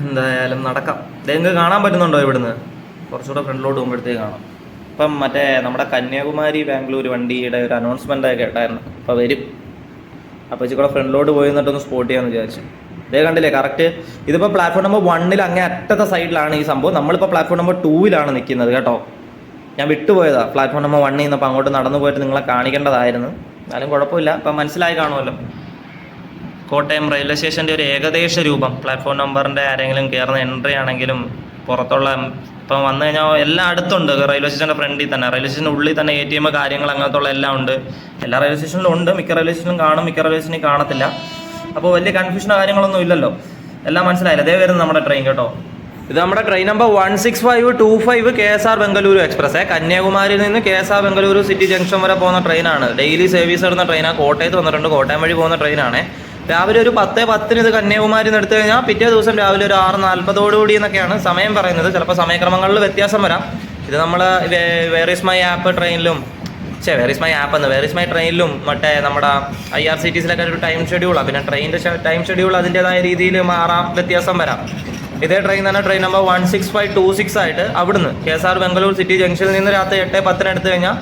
എന്തായാലും നടക്കാം. നിങ്ങൾക്ക് കാണാൻ പറ്റുന്നുണ്ടോ ഇവിടുന്ന്? കുറച്ചുകൂടെ ഫ്രണ്ടിലോട്ട് പോകുമ്പോഴത്തേക്ക് കാണാം. ഇപ്പം മറ്റേ നമ്മുടെ കന്യാകുമാരി ബാംഗ്ലൂർ വണ്ടിയുടെ ഒരു അനൗൺസ്മെന്റ് ഒക്കെ കേട്ടായിരുന്നു അപ്പോൾ വരും. അപ്പോൾ ഇച്ചിരി കൂടെ ഫ്രണ്ടിലോട്ട് പോയി എന്നിട്ടൊന്ന് സ്പോട്ട് ചെയ്യാമെന്ന് വിചാരിച്ചു. ഇതേ കണ്ടില്ലേ കറക്റ്റ് ഇതിപ്പോൾ പ്ലാറ്റ്ഫോം നമ്പർ വണ്ണിൽ അങ്ങേ അറ്റത്തെ സൈഡിലാണ് ഈ സംഭവം. നമ്മളിപ്പോൾ പ്ലാറ്റ്ഫോം നമ്പർ ടൂവിലാണ് നിൽക്കുന്നത് കേട്ടോ. ഞാൻ വിട്ടുപോയതാ. പ്ലാറ്റ്ഫോം നമ്പർ വണ്ണിൽ നിന്നപ്പോൾ അങ്ങോട്ട് നടന്നു പോയിട്ട് നിങ്ങളെ കാണിക്കേണ്ടതായിരുന്നു. എന്നാലും കുഴപ്പമില്ല. ഇപ്പം മനസ്സിലായി കാണുമല്ലോ. കോട്ടയം റെയിൽവേ സ്റ്റേഷന്റെ ഒരു ഏകദേശ രൂപം. പ്ലാറ്റ്ഫോം നമ്പറിന്റെ ആരെങ്കിലും കയറുന്ന എൻട്രി ആണെങ്കിലും പുറത്തുള്ള ഇപ്പം വന്നു കഴിഞ്ഞാൽ എല്ലാം അടുത്തുണ്ട്. റെയിൽവേ സ്റ്റേഷന്റെ ഫ്രണ്ടിൽ തന്നെ. റെയിൽവേ സ്റ്റേഷന്റെ ഉള്ളിൽ തന്നെ എ ടി എം കാര്യങ്ങൾ അങ്ങനത്തുള്ള എല്ലാം ഉണ്ട്. എല്ലാ റെയിൽവേ സ്റ്റേഷനിലും ഉണ്ട്. മിക്ക റെയിൽവേ സ്റ്റേഷനും കാണും. മിക്ക റെയിൽവേ സ്റ്റേഷനിൽ കാണത്തില്ല. അപ്പോൾ വലിയ കൺഫ്യൂഷനോ കാര്യങ്ങളൊന്നും ഇല്ലല്ലോ. എല്ലാം മനസ്സിലായില്ല? അതേ വരുന്നത് നമ്മുടെ ട്രെയിൻ കേട്ടോ. ഇത് നമ്മുടെ train number one six five two five K S R Bengaluru express കന്യാകുമാരിയിൽ നിന്ന് K S R Bengaluru city junction വരെ പോകുന്ന ട്രെയിനാണ് ഡെയിലി സർവീസ് നടന്ന ട്രെയിനാണ് കോട്ടയത്ത് വന്നിട്ടുണ്ട്. കോട്ടയം വഴി പോകുന്ന ട്രെയിനാണ് രാവിലെ ഒരു പത്ത് പത്തിന് ഇത് കന്യാകുമാരി നിന്ന് എടുത്തു കഴിഞ്ഞാൽ പിറ്റേ ദിവസം രാവിലെ ഒരു ആറ് നാൽപ്പതോടുകൂടി എന്നൊക്കെയാണ് സമയം പറയുന്നത്. ചിലപ്പോൾ സമയക്രമങ്ങളിൽ വ്യത്യാസം വരാം. ഇത് നമ്മൾ വേറീസ് മൈ ആപ്പ് ട്രെയിനിലും ചേ വേറിസ് മൈ ആപ്പ് എന്ന് വേറിസ് മൈ ട്രെയിനിലും മറ്റേ നമ്മുടെ ഐ ആർ സി ടി സിലൊക്കെ ഒരു ടൈം ഷെഡ്യൂളാണ് പിന്നെ ട്രെയിനിന്റെ ടൈം ഷെഡ്യൂൾ അതിന്റെതായ രീതിയിൽ മാറാം വ്യത്യാസം വരാം. ഇതേ ട്രെയിൻ തന്നെ train number one six five two six ആയിട്ട് അവിടുന്ന് K S R Bangalore city ജംഗ്ഷനിൽ നിന്ന് രാത്രി എട്ട് പത്തിന് എടുത്തു കഴിഞ്ഞാൽ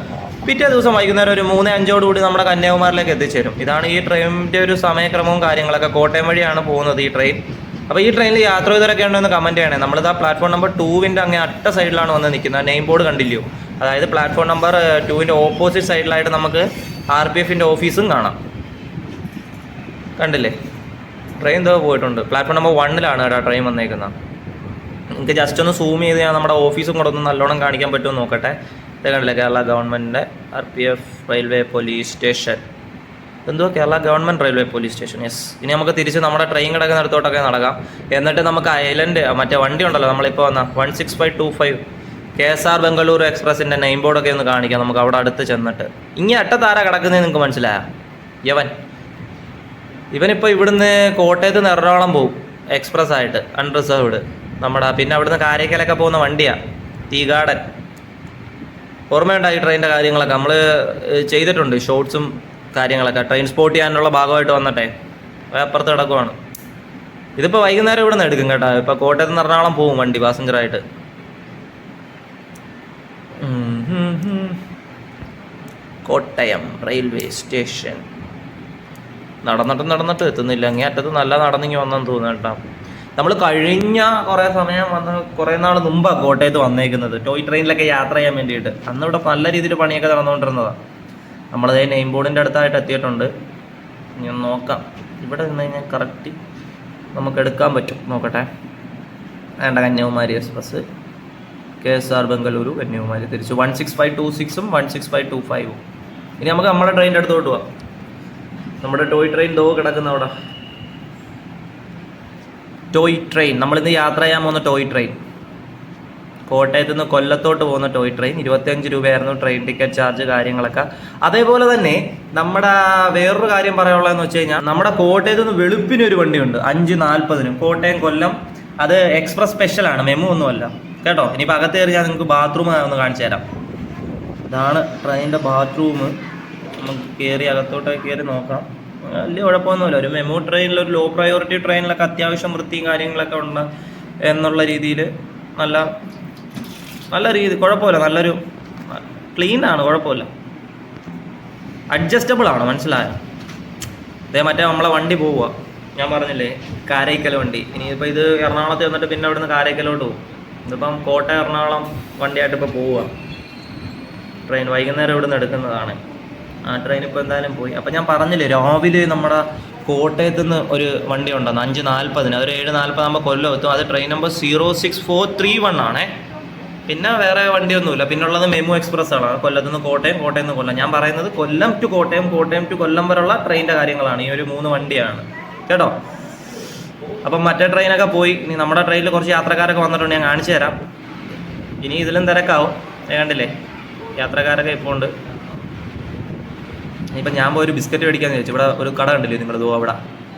പിറ്റേ ദിവസം വൈകുന്നേരം ഒരു മൂന്ന് അഞ്ചോട് കൂടി നമ്മുടെ കന്യാകുമാരിലേക്ക് എത്തിച്ചേരും. ഇതാണ് ഈ ട്രെയിനിന്റെ ഒരു സമയക്രമവും കാര്യങ്ങളൊക്കെ. കോട്ടയം വഴിയാണ് പോകുന്നത് ഈ ട്രെയിൻ അപ്പോൾ ഈ ട്രെയിനിൽ യാത്ര ചെയ്തവരൊക്കെ ഉണ്ടോ എന്ന് കമന്റ് ചെയ്യണേ. നമ്മളിത് പ്ലാറ്റ്ഫോം നമ്പർ ടൂവിന്റെ അങ്ങേ അട്ട സൈഡിലാണ് വന്ന് നിൽക്കുന്നത്. നെയിം ബോർഡ് കണ്ടില്ലയോ? അതായത് പ്ലാറ്റ്ഫോം നമ്പർ ടൂവിന്റെ ഓപ്പോസിറ്റ് സൈഡിലായിട്ട് നമുക്ക് ആർ പി എഫിന്റെ ഓഫീസും കാണാം. കണ്ടില്ലേ? ട്രെയിൻ ഇതോ പോയിട്ടുണ്ട്. പ്ലാറ്റ്ഫോം നമ്പർ വണ്ണിലാണ് കേട്ടോ ട്രെയിൻ വന്നേക്കുന്നത്. നിങ്ങൾക്ക് ജസ്റ്റ് ഒന്ന് സൂം ചെയ്ത് ഞാൻ നമ്മുടെ ഓഫീസും കൂടെ ഒന്ന് നല്ലോണം കാണിക്കാൻ പറ്റുമെന്ന് നോക്കട്ടെ. ഇത് കണ്ടില്ലേ? കേരള ഗവൺമെന്റിന്റെ R P F railway police station എന്തോ Kerala government railway police station. Yes. ഇനി നമുക്ക് തിരിച്ച് നമ്മുടെ ട്രെയിൻ കിടക്കുന്ന അടുത്തോട്ടൊക്കെ നടക്കാം. എന്നിട്ട് നമുക്ക് ഐലൻഡ് മറ്റേ വണ്ടി ഉണ്ടല്ലോ നമ്മളിപ്പോൾ വന്ന one six five two five K S R Bengaluru എക്സ്പ്രസിന്റെ name ബോർഡൊക്കെ ഒന്ന് കാണിക്കാം നമുക്ക് അവിടെ അടുത്ത് ചെന്നിട്ട്. ഇങ്ങനെ അട്ടത്താര കിടക്കുന്നത് നിങ്ങൾക്ക് മനസ്സിലായോ? യവൻ. ഇവനിപ്പോൾ ഇവിടുന്ന് കോട്ടയത്ത് നിന്ന് എറണാകുളം പോകും എക്സ്പ്രസ് ആയിട്ട് അൺറിസർവ്ഡ് നമ്മുടെ പിന്നെ അവിടുന്ന് കാരയ്ക്കലൊക്കെ പോകുന്ന വണ്ടിയാണ് ടീ ഗാർഡൻ ഓർമ്മയുണ്ടായി ട്രെയിനിന്റെ കാര്യങ്ങളൊക്കെ? നമ്മൾ ചെയ്തിട്ടുണ്ട് ഷോർട്സും കാര്യങ്ങളൊക്കെ. ട്രെയിൻ സ്പോട്ട് ചെയ്യാനുള്ള ഭാഗമായിട്ട് വന്നിട്ടെ. അപ്പുറത്ത് കിടക്കുവാണ്. ഇതിപ്പോൾ വൈകുന്നേരം ഇവിടെ നിന്ന് എടുക്കും കേട്ടോ. ഇപ്പോൾ കോട്ടയത്ത് നിന്ന് എറണാകുളം പോവും വണ്ടി പാസഞ്ചറായിട്ട്. കോട്ടയം റെയിൽവേ സ്റ്റേഷൻ നടന്നിട്ട് നടന്നിട്ട് എത്തുന്നില്ല. അങ്ങേ അറ്റത്ത് നല്ല നടന്നിങ്ങി വന്നെന്ന് തോന്നുന്നു കേട്ടോ. നമ്മൾ കഴിഞ്ഞ കുറേ സമയം വന്ന് കുറേ നാൾ മുമ്പാണ് കോട്ടയത്ത് വന്നേക്കുന്നത്. ടോയ് ട്രെയിനിലൊക്കെ യാത്ര ചെയ്യാൻ വേണ്ടിയിട്ട്. അന്ന് ഇവിടെ നല്ല രീതിയിൽ പണിയൊക്കെ നടന്നുകൊണ്ടിരുന്നതാണ് നമ്മളതേ നെയിം ബോർഡിന്റെ അടുത്തായിട്ട് എത്തിയിട്ടുണ്ട്. ഞാൻ നോക്കാം. ഇവിടെ നിന്ന് കഴിഞ്ഞാൽ കറക്റ്റ് നമുക്ക് എടുക്കാൻ പറ്റും. നോക്കട്ടെ. വേണ്ട Kanyakumari express K S R Bengaluru Kanyakumari തിരിച്ചു. വൺ സിക്സ് ഫൈവ് ടു സിക്സും വൺ സിക്സ് ഫൈവ് ടു ഫൈവും ഇനി നമുക്ക് നമ്മുടെ ട്രെയിനിന്റെ അടുത്തോട്ട് പോവാം. നമ്മുടെ ടോയ് ട്രെയിൻ ദോ കിടക്കുന്ന അവിടെ. ടോയ് ട്രെയിൻ നമ്മളിന്ന് യാത്ര ചെയ്യാൻ പോകുന്ന ടോയ് ട്രെയിൻ കോട്ടയത്ത് നിന്ന് കൊല്ലത്തോട്ട് പോകുന്ന ടോയ് ട്രെയിൻ ഇരുപത്തിയഞ്ച് രൂപയായിരുന്നു ട്രെയിൻ ടിക്കറ്റ് ചാർജ് കാര്യങ്ങളൊക്കെ. അതേപോലെ തന്നെ നമ്മുടെ വേറൊരു കാര്യം പറയാനുള്ളതെന്ന് വെച്ച് കഴിഞ്ഞാൽ നമ്മുടെ കോട്ടയത്ത് നിന്ന് വെളുപ്പിന് ഒരു വണ്ടിയുണ്ട് അഞ്ച് നാൽപ്പതിന് കോട്ടയം കൊല്ലം അത് എക്സ്പ്രസ് സ്പെഷ്യലാണ് മെമു ഒന്നുമല്ല കേട്ടോ? ഇനിയിപ്പോൾ അകത്ത് കയറി ഞാൻ നിങ്ങൾക്ക് ബാത്റൂം ഒന്ന് കാണിച്ചു തരാം. ഇതാണ് ട്രെയിനിന്റെ ബാത്റൂം നമുക്ക് കയറി അകത്തോട്ട് കയറി നോക്കാം. വലിയ കുഴപ്പമൊന്നുമില്ല. ഒരു മെമു ട്രെയിനിൽ ഒരു ലോ പ്രയോറിറ്റി ട്രെയിനിലൊക്കെ അത്യാവശ്യം വൃത്തിയും കാര്യങ്ങളൊക്കെ ഉണ്ട് എന്നുള്ള രീതിയിൽ നല്ല നല്ല രീതി കുഴപ്പമില്ല. നല്ലൊരു ക്ലീൻ ആണ് കുഴപ്പമില്ല. അഡ്ജസ്റ്റബിൾ ആണ് മനസ്സിലായോ? അതേ മറ്റേ നമ്മളെ വണ്ടി പോവുക. ഞാൻ പറഞ്ഞില്ലേ കാരയ്ക്കൽ വണ്ടി. ഇനിയിപ്പോൾ ഇത് എറണാകുളത്ത് വന്നിട്ട് പിന്നെ അവിടുന്ന് കാരയ്ക്കലോട്ട് പോകും. ഇതിപ്പം കോട്ടയം എറണാകുളം വണ്ടിയായിട്ട് ഇപ്പോൾ പോവുക. ട്രെയിൻ വൈകുന്നേരം ഇവിടുന്ന് എടുക്കുന്നതാണ്. ആ ട്രെയിൻ ഇപ്പോൾ എന്തായാലും പോയി. അപ്പം ഞാൻ പറഞ്ഞില്ലേ രാവിലെ നമ്മുടെ കോട്ടയത്ത് നിന്ന് ഒരു വണ്ടി ഉണ്ടെന്ന് അഞ്ച് നാൽപ്പതിന് അതൊരു ഏഴ് നാൽപ്പതാകുമ്പോൾ കൊല്ലം എത്തും. അത് train number zero six four three one ആണേ. പിന്നെ വേറെ വണ്ടിയൊന്നുമില്ല. പിന്നെ ഉള്ളത് മെമു എക്സ്പ്രസ് ആണ് കൊല്ലത്ത് നിന്ന് കോട്ടയം കോട്ടയം നിന്ന് കൊല്ലം. ഞാൻ പറയുന്നത് കൊല്ലം ടു കോട്ടയം കോട്ടയം ടു കൊല്ലം വരെയുള്ള ട്രെയിനിന്റെ കാര്യങ്ങളാണ്. ഈ ഒരു മൂന്ന് വണ്ടിയാണ്. കേട്ടോ? അപ്പം മറ്റേ ട്രെയിനൊക്കെ പോയി. ഇനി നമ്മുടെ ട്രെയിനിൽ കുറച്ച് യാത്രക്കാരൊക്കെ വന്നിട്ടുണ്ട്. ഞാൻ കാണിച്ചു തരാം. ഇനി ഇതിലും തിരക്കാവും. കണ്ടില്ലേ? യാത്രക്കാരൊക്കെ ഇപ്പോൾ ഉണ്ട്. ഇപ്പൊ ഞാൻ പോയി ഒരു ബിസ്ക്കറ്റ് മേടിക്കാന്ന് ചോദിച്ചു ഇവിടെ ഒരു കട കണ്ടില്ലേ നിങ്ങൾ? അവിടെ.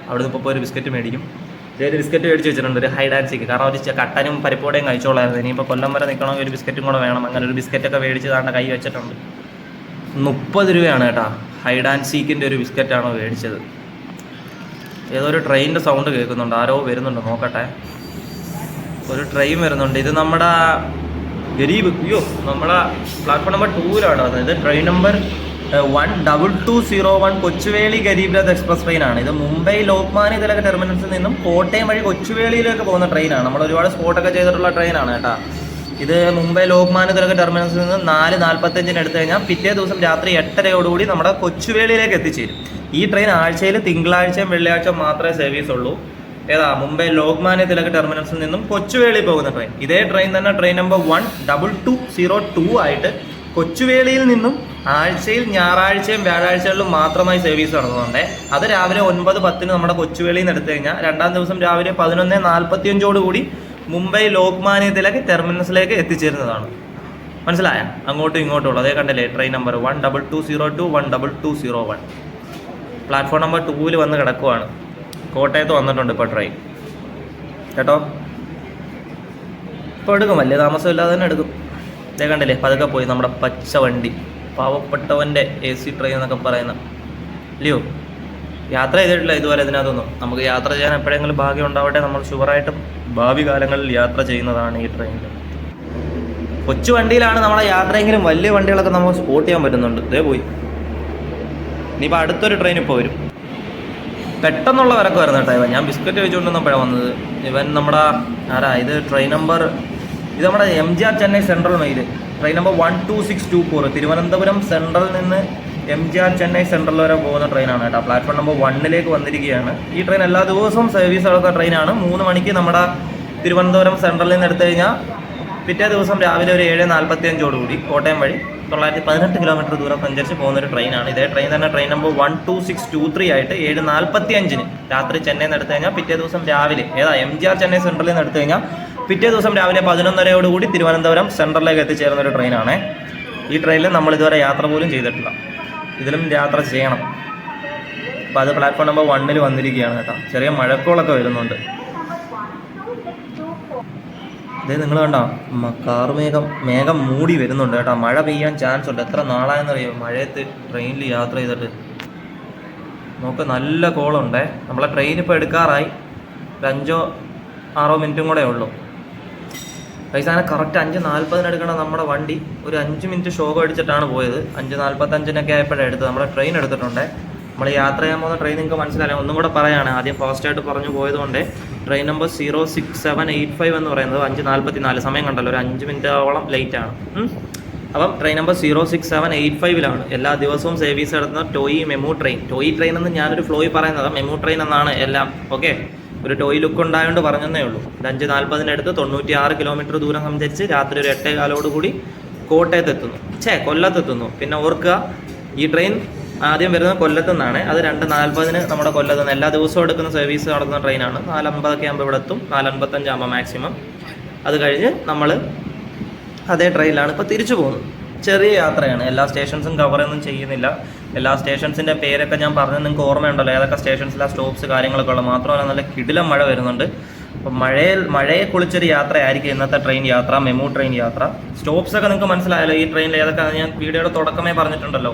അവിടെ നിന്ന് ഇപ്പോൾ ഒരു ബിസ്ക്കറ്റ് മേടിക്കും. ഒരു ബിസ്ക്കറ്റ് മേടിച്ച് വെച്ചിട്ടുണ്ട്. ഒരു ഹൈ ഡാൻസിക്ക് കാരണം ഒരു കട്ടനും പരിപ്പോടെയും കഴിച്ചോളായിരുന്നു. ഇനിയിപ്പോൾ കൊല്ലം വരെ നിൽക്കണമെങ്കിൽ ഒരു ബിസ്ക്കറ്റും കൂടെ വേണം. അങ്ങനെ ഒരു ബിസ്ക്കറ്റൊക്കെ മേടിച്ച് താണ്ട കൈ വെച്ചിട്ടുണ്ട്. മുപ്പത് രൂപയാണ് കേട്ടോ. ഹൈ ഡാൻസീക്കിന്റെ ഒരു ബിസ്ക്കറ്റാണ് മേടിച്ചത്. ഏതോ ഒരു ട്രെയിനിന്റെ സൗണ്ട് കേൾക്കുന്നുണ്ട്. ആരോ വരുന്നുണ്ട്. നോക്കട്ടെ. ഒരു ട്രെയിൻ വരുന്നുണ്ട്. ഇത് നമ്മുടെ ഗരീബ് അയ്യോ നമ്മുടെ പ്ലാറ്റ്ഫോം നമ്പർ ടൂവിലാണ് ഇത് train number one double two zero one Kochuveli Garib Rath express ട്രെയിനാണ്. ഇത് മുംബൈ ലോക്മാന്യ തിലക ടെർമിനൽസിൽ നിന്നും കോട്ടയം വഴി കൊച്ചുവേളിയിലേക്ക് പോകുന്ന ട്രെയിനാണ്. നമ്മൾ ഒരുപാട് സ്പോട്ടൊക്കെ ചെയ്തിട്ടുള്ള ട്രെയിനാണ് കേട്ടോ. ഇത് മുംബൈ ലോക്മാന്യ തിലക ടെർമിനൽസിൽ നിന്ന് നാല് നാൽപ്പത്തഞ്ചിന് എടുത്തു കഴിഞ്ഞാൽ പിറ്റേ ദിവസം രാത്രി എട്ടരയോടുകൂടി നമ്മുടെ കൊച്ചുവേളിയിലേക്ക് എത്തിച്ചേരും. ഈ ട്രെയിൻ ആഴ്ചയിൽ തിങ്കളാഴ്ചയും വെള്ളിയാഴ്ചയും മാത്രമേ സർവീസ് ഉള്ളൂ ഏതാ മുംബൈ ലോക്മാന്യ തിലക് ടെർമിനൽസിൽ നിന്നും കൊച്ചുവേളി പോകുന്ന ട്രെയിൻ. ഇതേ ട്രെയിൻ തന്നെ train number one double two zero two ആയിട്ട് കൊച്ചുവേളിയിൽ നിന്നും ആഴ്ചയിൽ ഞായറാഴ്ചയും വ്യാഴാഴ്ചകളിലും മാത്രമായി സർവീസ് നടത്തുന്നുണ്ട്. അത് രാവിലെ ഒൻപത് പത്തിന് നമ്മുടെ കൊച്ചുവേളിയിൽ നിന്ന് എടുത്തു കഴിഞ്ഞാൽ രണ്ടാം ദിവസം രാവിലെ പതിനൊന്ന് നാൽപ്പത്തിയഞ്ചോട് കൂടി മുംബൈ ലോക്മാന്യ തിലക് ടെർമിനസിലേക്ക് എത്തിച്ചേരുന്നതാണ്. മനസ്സിലായ? അങ്ങോട്ടും ഇങ്ങോട്ടും ഉള്ളത് അതേ കണ്ടല്ലേ? Train number one double two zero two one double two zero one platform number ടൂവിൽ വന്ന് കിടക്കുവാണ്. കോട്ടയത്ത് വന്നിട്ടുണ്ട് ഇപ്പോൾ ട്രെയിൻ കേട്ടോ? ഇപ്പോൾ എടുക്കും. വലിയ താമസമില്ലാതെ തന്നെ എടുക്കും. ഇതേ കണ്ടില്ലേ പതുക്കെ പോയി നമ്മുടെ പച്ച വണ്ടി. പാവപ്പെട്ടവന്റെ എ സി ട്രെയിൻ എന്നൊക്കെ പറയുന്ന. അല്ലയോ യാത്ര ചെയ്തിട്ടില്ല ഇതുവരെ ഇതിനകത്തൊന്നും. നമുക്ക് യാത്ര ചെയ്യാൻ എപ്പോഴെങ്കിലും ഭാഗ്യം ഉണ്ടാവട്ടെ. നമ്മൾ ഷുവറായിട്ടും ഭാവി കാലങ്ങളിൽ യാത്ര ചെയ്യുന്നതാണ് ഈ ട്രെയിനിൽ കൊച്ചു വണ്ടിയിലാണ് നമ്മളെ യാത്രയെങ്കിലും വലിയ വണ്ടികളൊക്കെ നമുക്ക് സ്പോട്ട് ചെയ്യാൻ പറ്റുന്നുണ്ട്. ഇതേ പോയി. ഇനിയിപ്പോൾ അടുത്തൊരു ട്രെയിൻ ഇപ്പോൾ വരും. പെട്ടെന്നുള്ള വരക്ക് വരുന്ന കേട്ടോ ഇവൻ. ഞാൻ ബിസ്ക്കറ്റ് വെച്ചുകൊണ്ടിരുന്നപ്പോഴാണ് വന്നത്. ഇവൻ നമ്മുടെ ആരാ ഇത് ട്രെയിൻ നമ്പർ ഇത് നമ്മുടെ M G R Chennai central mail train number one two six two four Thiruvananthapuram സെൻട്രലിൽ നിന്ന് M G R Chennai central വരെ പോകുന്ന ട്രെയിനാണ് കേട്ടോ. പ്ലാറ്റ്ഫോം നമ്പർ വണ്ണിലേക്ക് വന്നിരിക്കുകയാണ്. ഈ ട്രെയിൻ എല്ലാ ദിവസവും സർവീസ് നടക്കുന്ന ട്രെയിനാണ് മൂന്ന് മണിക്ക് നമ്മുടെ തിരുവനന്തപുരം സെൻട്രലിൽ നിന്ന് എടുത്തു കഴിഞ്ഞാൽ പിറ്റേ ദിവസം രാവിലെ ഒരു ഏഴ് നാൽപ്പത്തി അഞ്ചോടുകൂടി കോട്ടയം വഴി തൊള്ളായിരത്തി പതിനെട്ട് കിലോമീറ്റർ ദൂരം സഞ്ചരിച്ച് പോകുന്ന ഒരു ട്രെയിനാണ് ഇതേ ട്രെയിൻ തന്നെ train number one two six two three ആയിട്ട് ഏഴ് നാൽപ്പത്തി അഞ്ചിന് രാത്രി ചെന്നൈ നിന്ന് എടുത്തു കഴിഞ്ഞാൽ പിറ്റേ ദിവസം രാവിലെ ഏതാ എം ജി ആർ ചെന്നൈ സെൻട്രലിൽ നിന്ന് എടുത്തു കഴിഞ്ഞാൽ പിറ്റേ ദിവസം രാവിലെ പതിനൊന്നരയോടുകൂടി തിരുവനന്തപുരം സെൻട്രലിലേക്ക് എത്തിച്ചേരുന്ന ഒരു ട്രെയിനാണ്. ഈ ട്രെയിനിൽ നമ്മൾ ഇതുവരെ യാത്ര പോലും ചെയ്തിട്ടില്ല. ഇതിലും യാത്ര ചെയ്യണം. അപ്പോൾ അത് പ്ലാറ്റ്ഫോം നമ്പർ വണ്ണിൽ വന്നിരിക്കുകയാണ് കേട്ടോ. ചെറിയ മഴക്കോളൊക്കെ വരുന്നുണ്ട്. ഇതേ നിങ്ങൾ കണ്ടോ? കാർമേഘം മേഘം മൂടി വരുന്നുണ്ട് കേട്ടോ. മഴ പെയ്യാൻ ചാൻസ് ഉണ്ട്. എത്ര നാളായെന്നറിയോ? മഴയത്ത് ട്രെയിനിൽ യാത്ര ചെയ്തിട്ട്. നമുക്ക് നല്ല കോളുണ്ടേ. നമ്മളെ ട്രെയിൻ ഇപ്പോൾ എടുക്കാറായി. ഒരു അഞ്ചോ ആറോ മിനിറ്റും കൂടെ ഉള്ളൂ. പൈസ അങ്ങനെ കറക്റ്റ് അഞ്ച് നാൽപ്പതിന് എടുക്കണ നമ്മുടെ വണ്ടി ഒരു അഞ്ച് മിനിറ്റ് ഷോക്ക് അടിച്ചിട്ടാണ് പോയത്. അഞ്ച് നാൽപ്പത്തഞ്ചിനൊക്കെ ആയപ്പോഴാണ് എടുത്തത്. നമ്മുടെ ട്രെയിൻ എടുത്തിട്ടുണ്ട്. നമ്മൾ യാത്ര ചെയ്യാൻ പോകുന്ന ട്രെയിൻ നിങ്ങൾക്ക് മനസ്സിലായാലും ഒന്നും കൂടെ പറയാണ്. ആദ്യം ഫാസ്റ്റായിട്ട് പറഞ്ഞു പോയതുകൊണ്ട് train number zero six seven eight five എന്ന് പറയുന്നത് അഞ്ച് നാൽപ്പത്തി നാല് സമയം കണ്ടല്ലോ ഒരു അഞ്ച് മിനിറ്റോളം ആണ്. അപ്പം train number zero six seven eight ഫൈവിലാണ് എല്ലാ ദിവസവും സർവീസ് നടത്തുന്ന toy MEMU train toy train എന്ന് ഞാനൊരു ഫ്ലോയിൽ പറയുന്നത്. മെമു ട്രെയിൻ എന്നാണ് എല്ലാം. ഓക്കെ ഒരു ടോയ് ലുക്ക് ഉണ്ടായതുകൊണ്ട് പറഞ്ഞതേ ഉള്ളൂ. ഇത് അഞ്ച് നാൽപ്പതിനടുത്ത് തൊണ്ണൂറ്റി ആറ് കിലോമീറ്റർ ദൂരം സഞ്ചരിച്ച് രാത്രി ഒരു എട്ടേ കോട്ടയത്ത് എത്തുന്നു ഛേ കൊല്ലത്ത് എത്തുന്നു പിന്നെ ഓർക്കുക ഈ ട്രെയിൻ ആദ്യം വരുന്നത് കൊല്ലത്തു നിന്നാണ് അത് രണ്ട് നാൽപ്പതിന് നമ്മുടെ കൊല്ലത്ത് നിന്ന് എല്ലാ ദിവസവും എടുക്കുന്ന സർവീസ് നടത്തുന്ന ട്രെയിനാണ് നാലമ്പതൊക്കെ ആകുമ്പോൾ ഇവിടെ എത്തും. നാലമ്പത്തഞ്ചാകുമ്പോൾ മാക്സിമം അത് കഴിഞ്ഞ് നമ്മൾ അതേ ട്രെയിനിലാണ് ഇപ്പോൾ തിരിച്ചു പോകുന്നത്. ചെറിയ യാത്രയാണ്. എല്ലാ സ്റ്റേഷൻസും കവറൊന്നും ചെയ്യുന്നില്ല. എല്ലാ സ്റ്റേഷൻസിന്റെ പേരൊക്കെ ഞാൻ പറഞ്ഞത് നിങ്ങൾക്ക് ഓർമ്മയുണ്ടല്ലോ. ഏതൊക്കെ സ്റ്റേഷൻസിലെ സ്റ്റോപ്സ് കാര്യങ്ങളൊക്കെ ഉള്ളത്. മാത്രമല്ല നല്ല കിടിലം മഴ വരുന്നുണ്ട്. അപ്പോൾ മഴയിൽ മഴയെ കുളിച്ചൊരു യാത്രയായിരിക്കും ഇന്നത്തെ ട്രെയിൻ യാത്ര മെമു ട്രെയിൻ യാത്ര. സ്റ്റോപ്സ് ഒക്കെ നിങ്ങൾക്ക് മനസ്സിലായല്ലോ. ഈ ട്രെയിനിൽ ഏതൊക്കെ ഞാൻ വീഡിയോയുടെ തുടക്കമേ പറഞ്ഞിട്ടുണ്ടല്ലോ.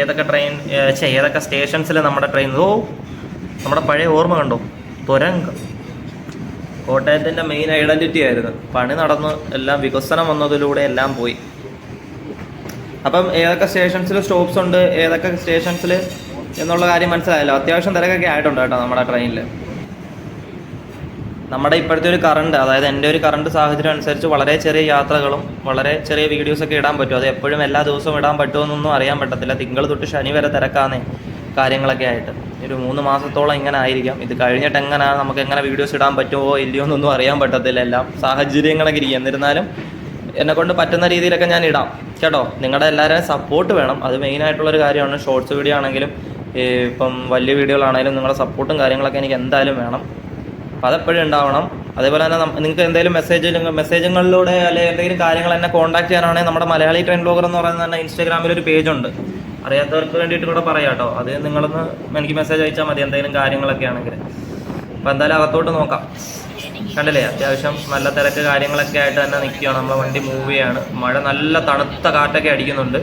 ഏതൊക്കെ ട്രെയിൻ ചേ ഏതൊക്കെ സ്റ്റേഷൻസിൽ നമ്മുടെ ട്രെയിൻ ഓ നമ്മുടെ പഴയ ഓർമ്മ കണ്ടോ? തുരങ്ക. കോട്ടയത്തിന്റെ മെയിൻ ഐഡന്റിറ്റി ആയിരുന്നു. പണി നടന്ന് എല്ലാം വികസനം വന്നതിലൂടെ എല്ലാം പോയി. അപ്പം ഏതൊക്കെ സ്റ്റേഷൻസിൽ സ്റ്റോപ്സ് ഉണ്ട് ഏതൊക്കെ സ്റ്റേഷൻസിൽ എന്നുള്ള കാര്യം മനസ്സിലായല്ലോ. അത്യാവശ്യം തിരക്കൊക്കെ ആയിട്ടുണ്ട് കേട്ടോ നമ്മുടെ ട്രെയിനിൽ നമ്മുടെ ഇപ്പോഴത്തെ ഒരു കറണ്ട് അതായത് എന്റെ ഒരു കറണ്ട് സാഹചര്യം അനുസരിച്ച് വളരെ ചെറിയ യാത്രകളും വളരെ ചെറിയ വീഡിയോസൊക്കെ ഇടാൻ പറ്റും. അത് എപ്പോഴും എല്ലാ ദിവസവും ഇടാൻ പറ്റുമെന്നൊന്നും അറിയാൻ പറ്റത്തില്ല. തിങ്കൾ തൊട്ട് ശനി വരെ തിരക്കാന്നേ കാര്യങ്ങളൊക്കെ ആയിട്ട്. ഒരു മൂന്ന് മാസത്തോളം ഇങ്ങനെ ആയിരിക്കാം. ഇത് കഴിഞ്ഞിട്ട് എങ്ങനെയാണ് നമുക്ക് എങ്ങനെ വീഡിയോസ് ഇടാൻ പറ്റുമോ ഇല്ലയോ എന്നൊന്നും അറിയാൻ പറ്റത്തില്ല എല്ലാം. സാഹചര്യങ്ങളൊക്കെ ഇരിക്കും. എന്നിരുന്നാലും എന്നെ കൊണ്ട് പറ്റുന്ന രീതിയിലൊക്കെ ഞാൻ ഇടാം. കേട്ടോ? നിങ്ങളുടെ എല്ലാവരെയും സപ്പോർട്ട് വേണം. അത് മെയിൻ ആയിട്ടുള്ളൊരു കാര്യമാണ്. ഷോർട്സ് വീഡിയോ ആണെങ്കിലും ഇപ്പം വലിയ വീഡിയോകളാണെങ്കിലും നിങ്ങളുടെ സപ്പോർട്ടും കാര്യങ്ങളൊക്കെ എനിക്ക് എന്തായാലും വേണം. അപ്പോൾ അതെപ്പോഴും ഉണ്ടാവണം. അതേപോലെ തന്നെ നിങ്ങൾക്ക് എന്തെങ്കിലും മെസ്സേജ് മെസ്സേജുകളിലൂടെ അല്ലെങ്കിൽ എന്തെങ്കിലും കാര്യങ്ങൾ എന്നെ കോൺടാക്ട് ചെയ്യാനാണെങ്കിൽ നമ്മുടെ മലയാളി ട്രെൻഡ് ബ്ലോഗർ എന്ന് പറയുന്നത് തന്നെ ഇൻസ്റ്റാഗ്രാമിൽ ഒരു പേജ് ഉണ്ട്. അറിയാത്തവർക്ക് വേണ്ടിയിട്ട് കൂടെ പറയാം കേട്ടോ. അത് നിങ്ങളൊന്ന് എനിക്ക് മെസ്സേജ് അയച്ചാൽ മതി എന്തെങ്കിലും കാര്യങ്ങളൊക്കെ ആണെങ്കിൽ. അപ്പോൾ എന്തായാലും അകത്തോട്ട് നോക്കാം. കണ്ടില്ലേ? അത്യാവശ്യം നല്ല തിരക്ക് കാര്യങ്ങളൊക്കെ ആയിട്ട് തന്നെ നിൽക്കുകയാണ് നമ്മളെ വണ്ടി മൂവ് ചെയ്യാണ്. മഴ നല്ല തണുത്ത കാറ്റൊക്കെ അടിക്കുന്നുണ്ട്.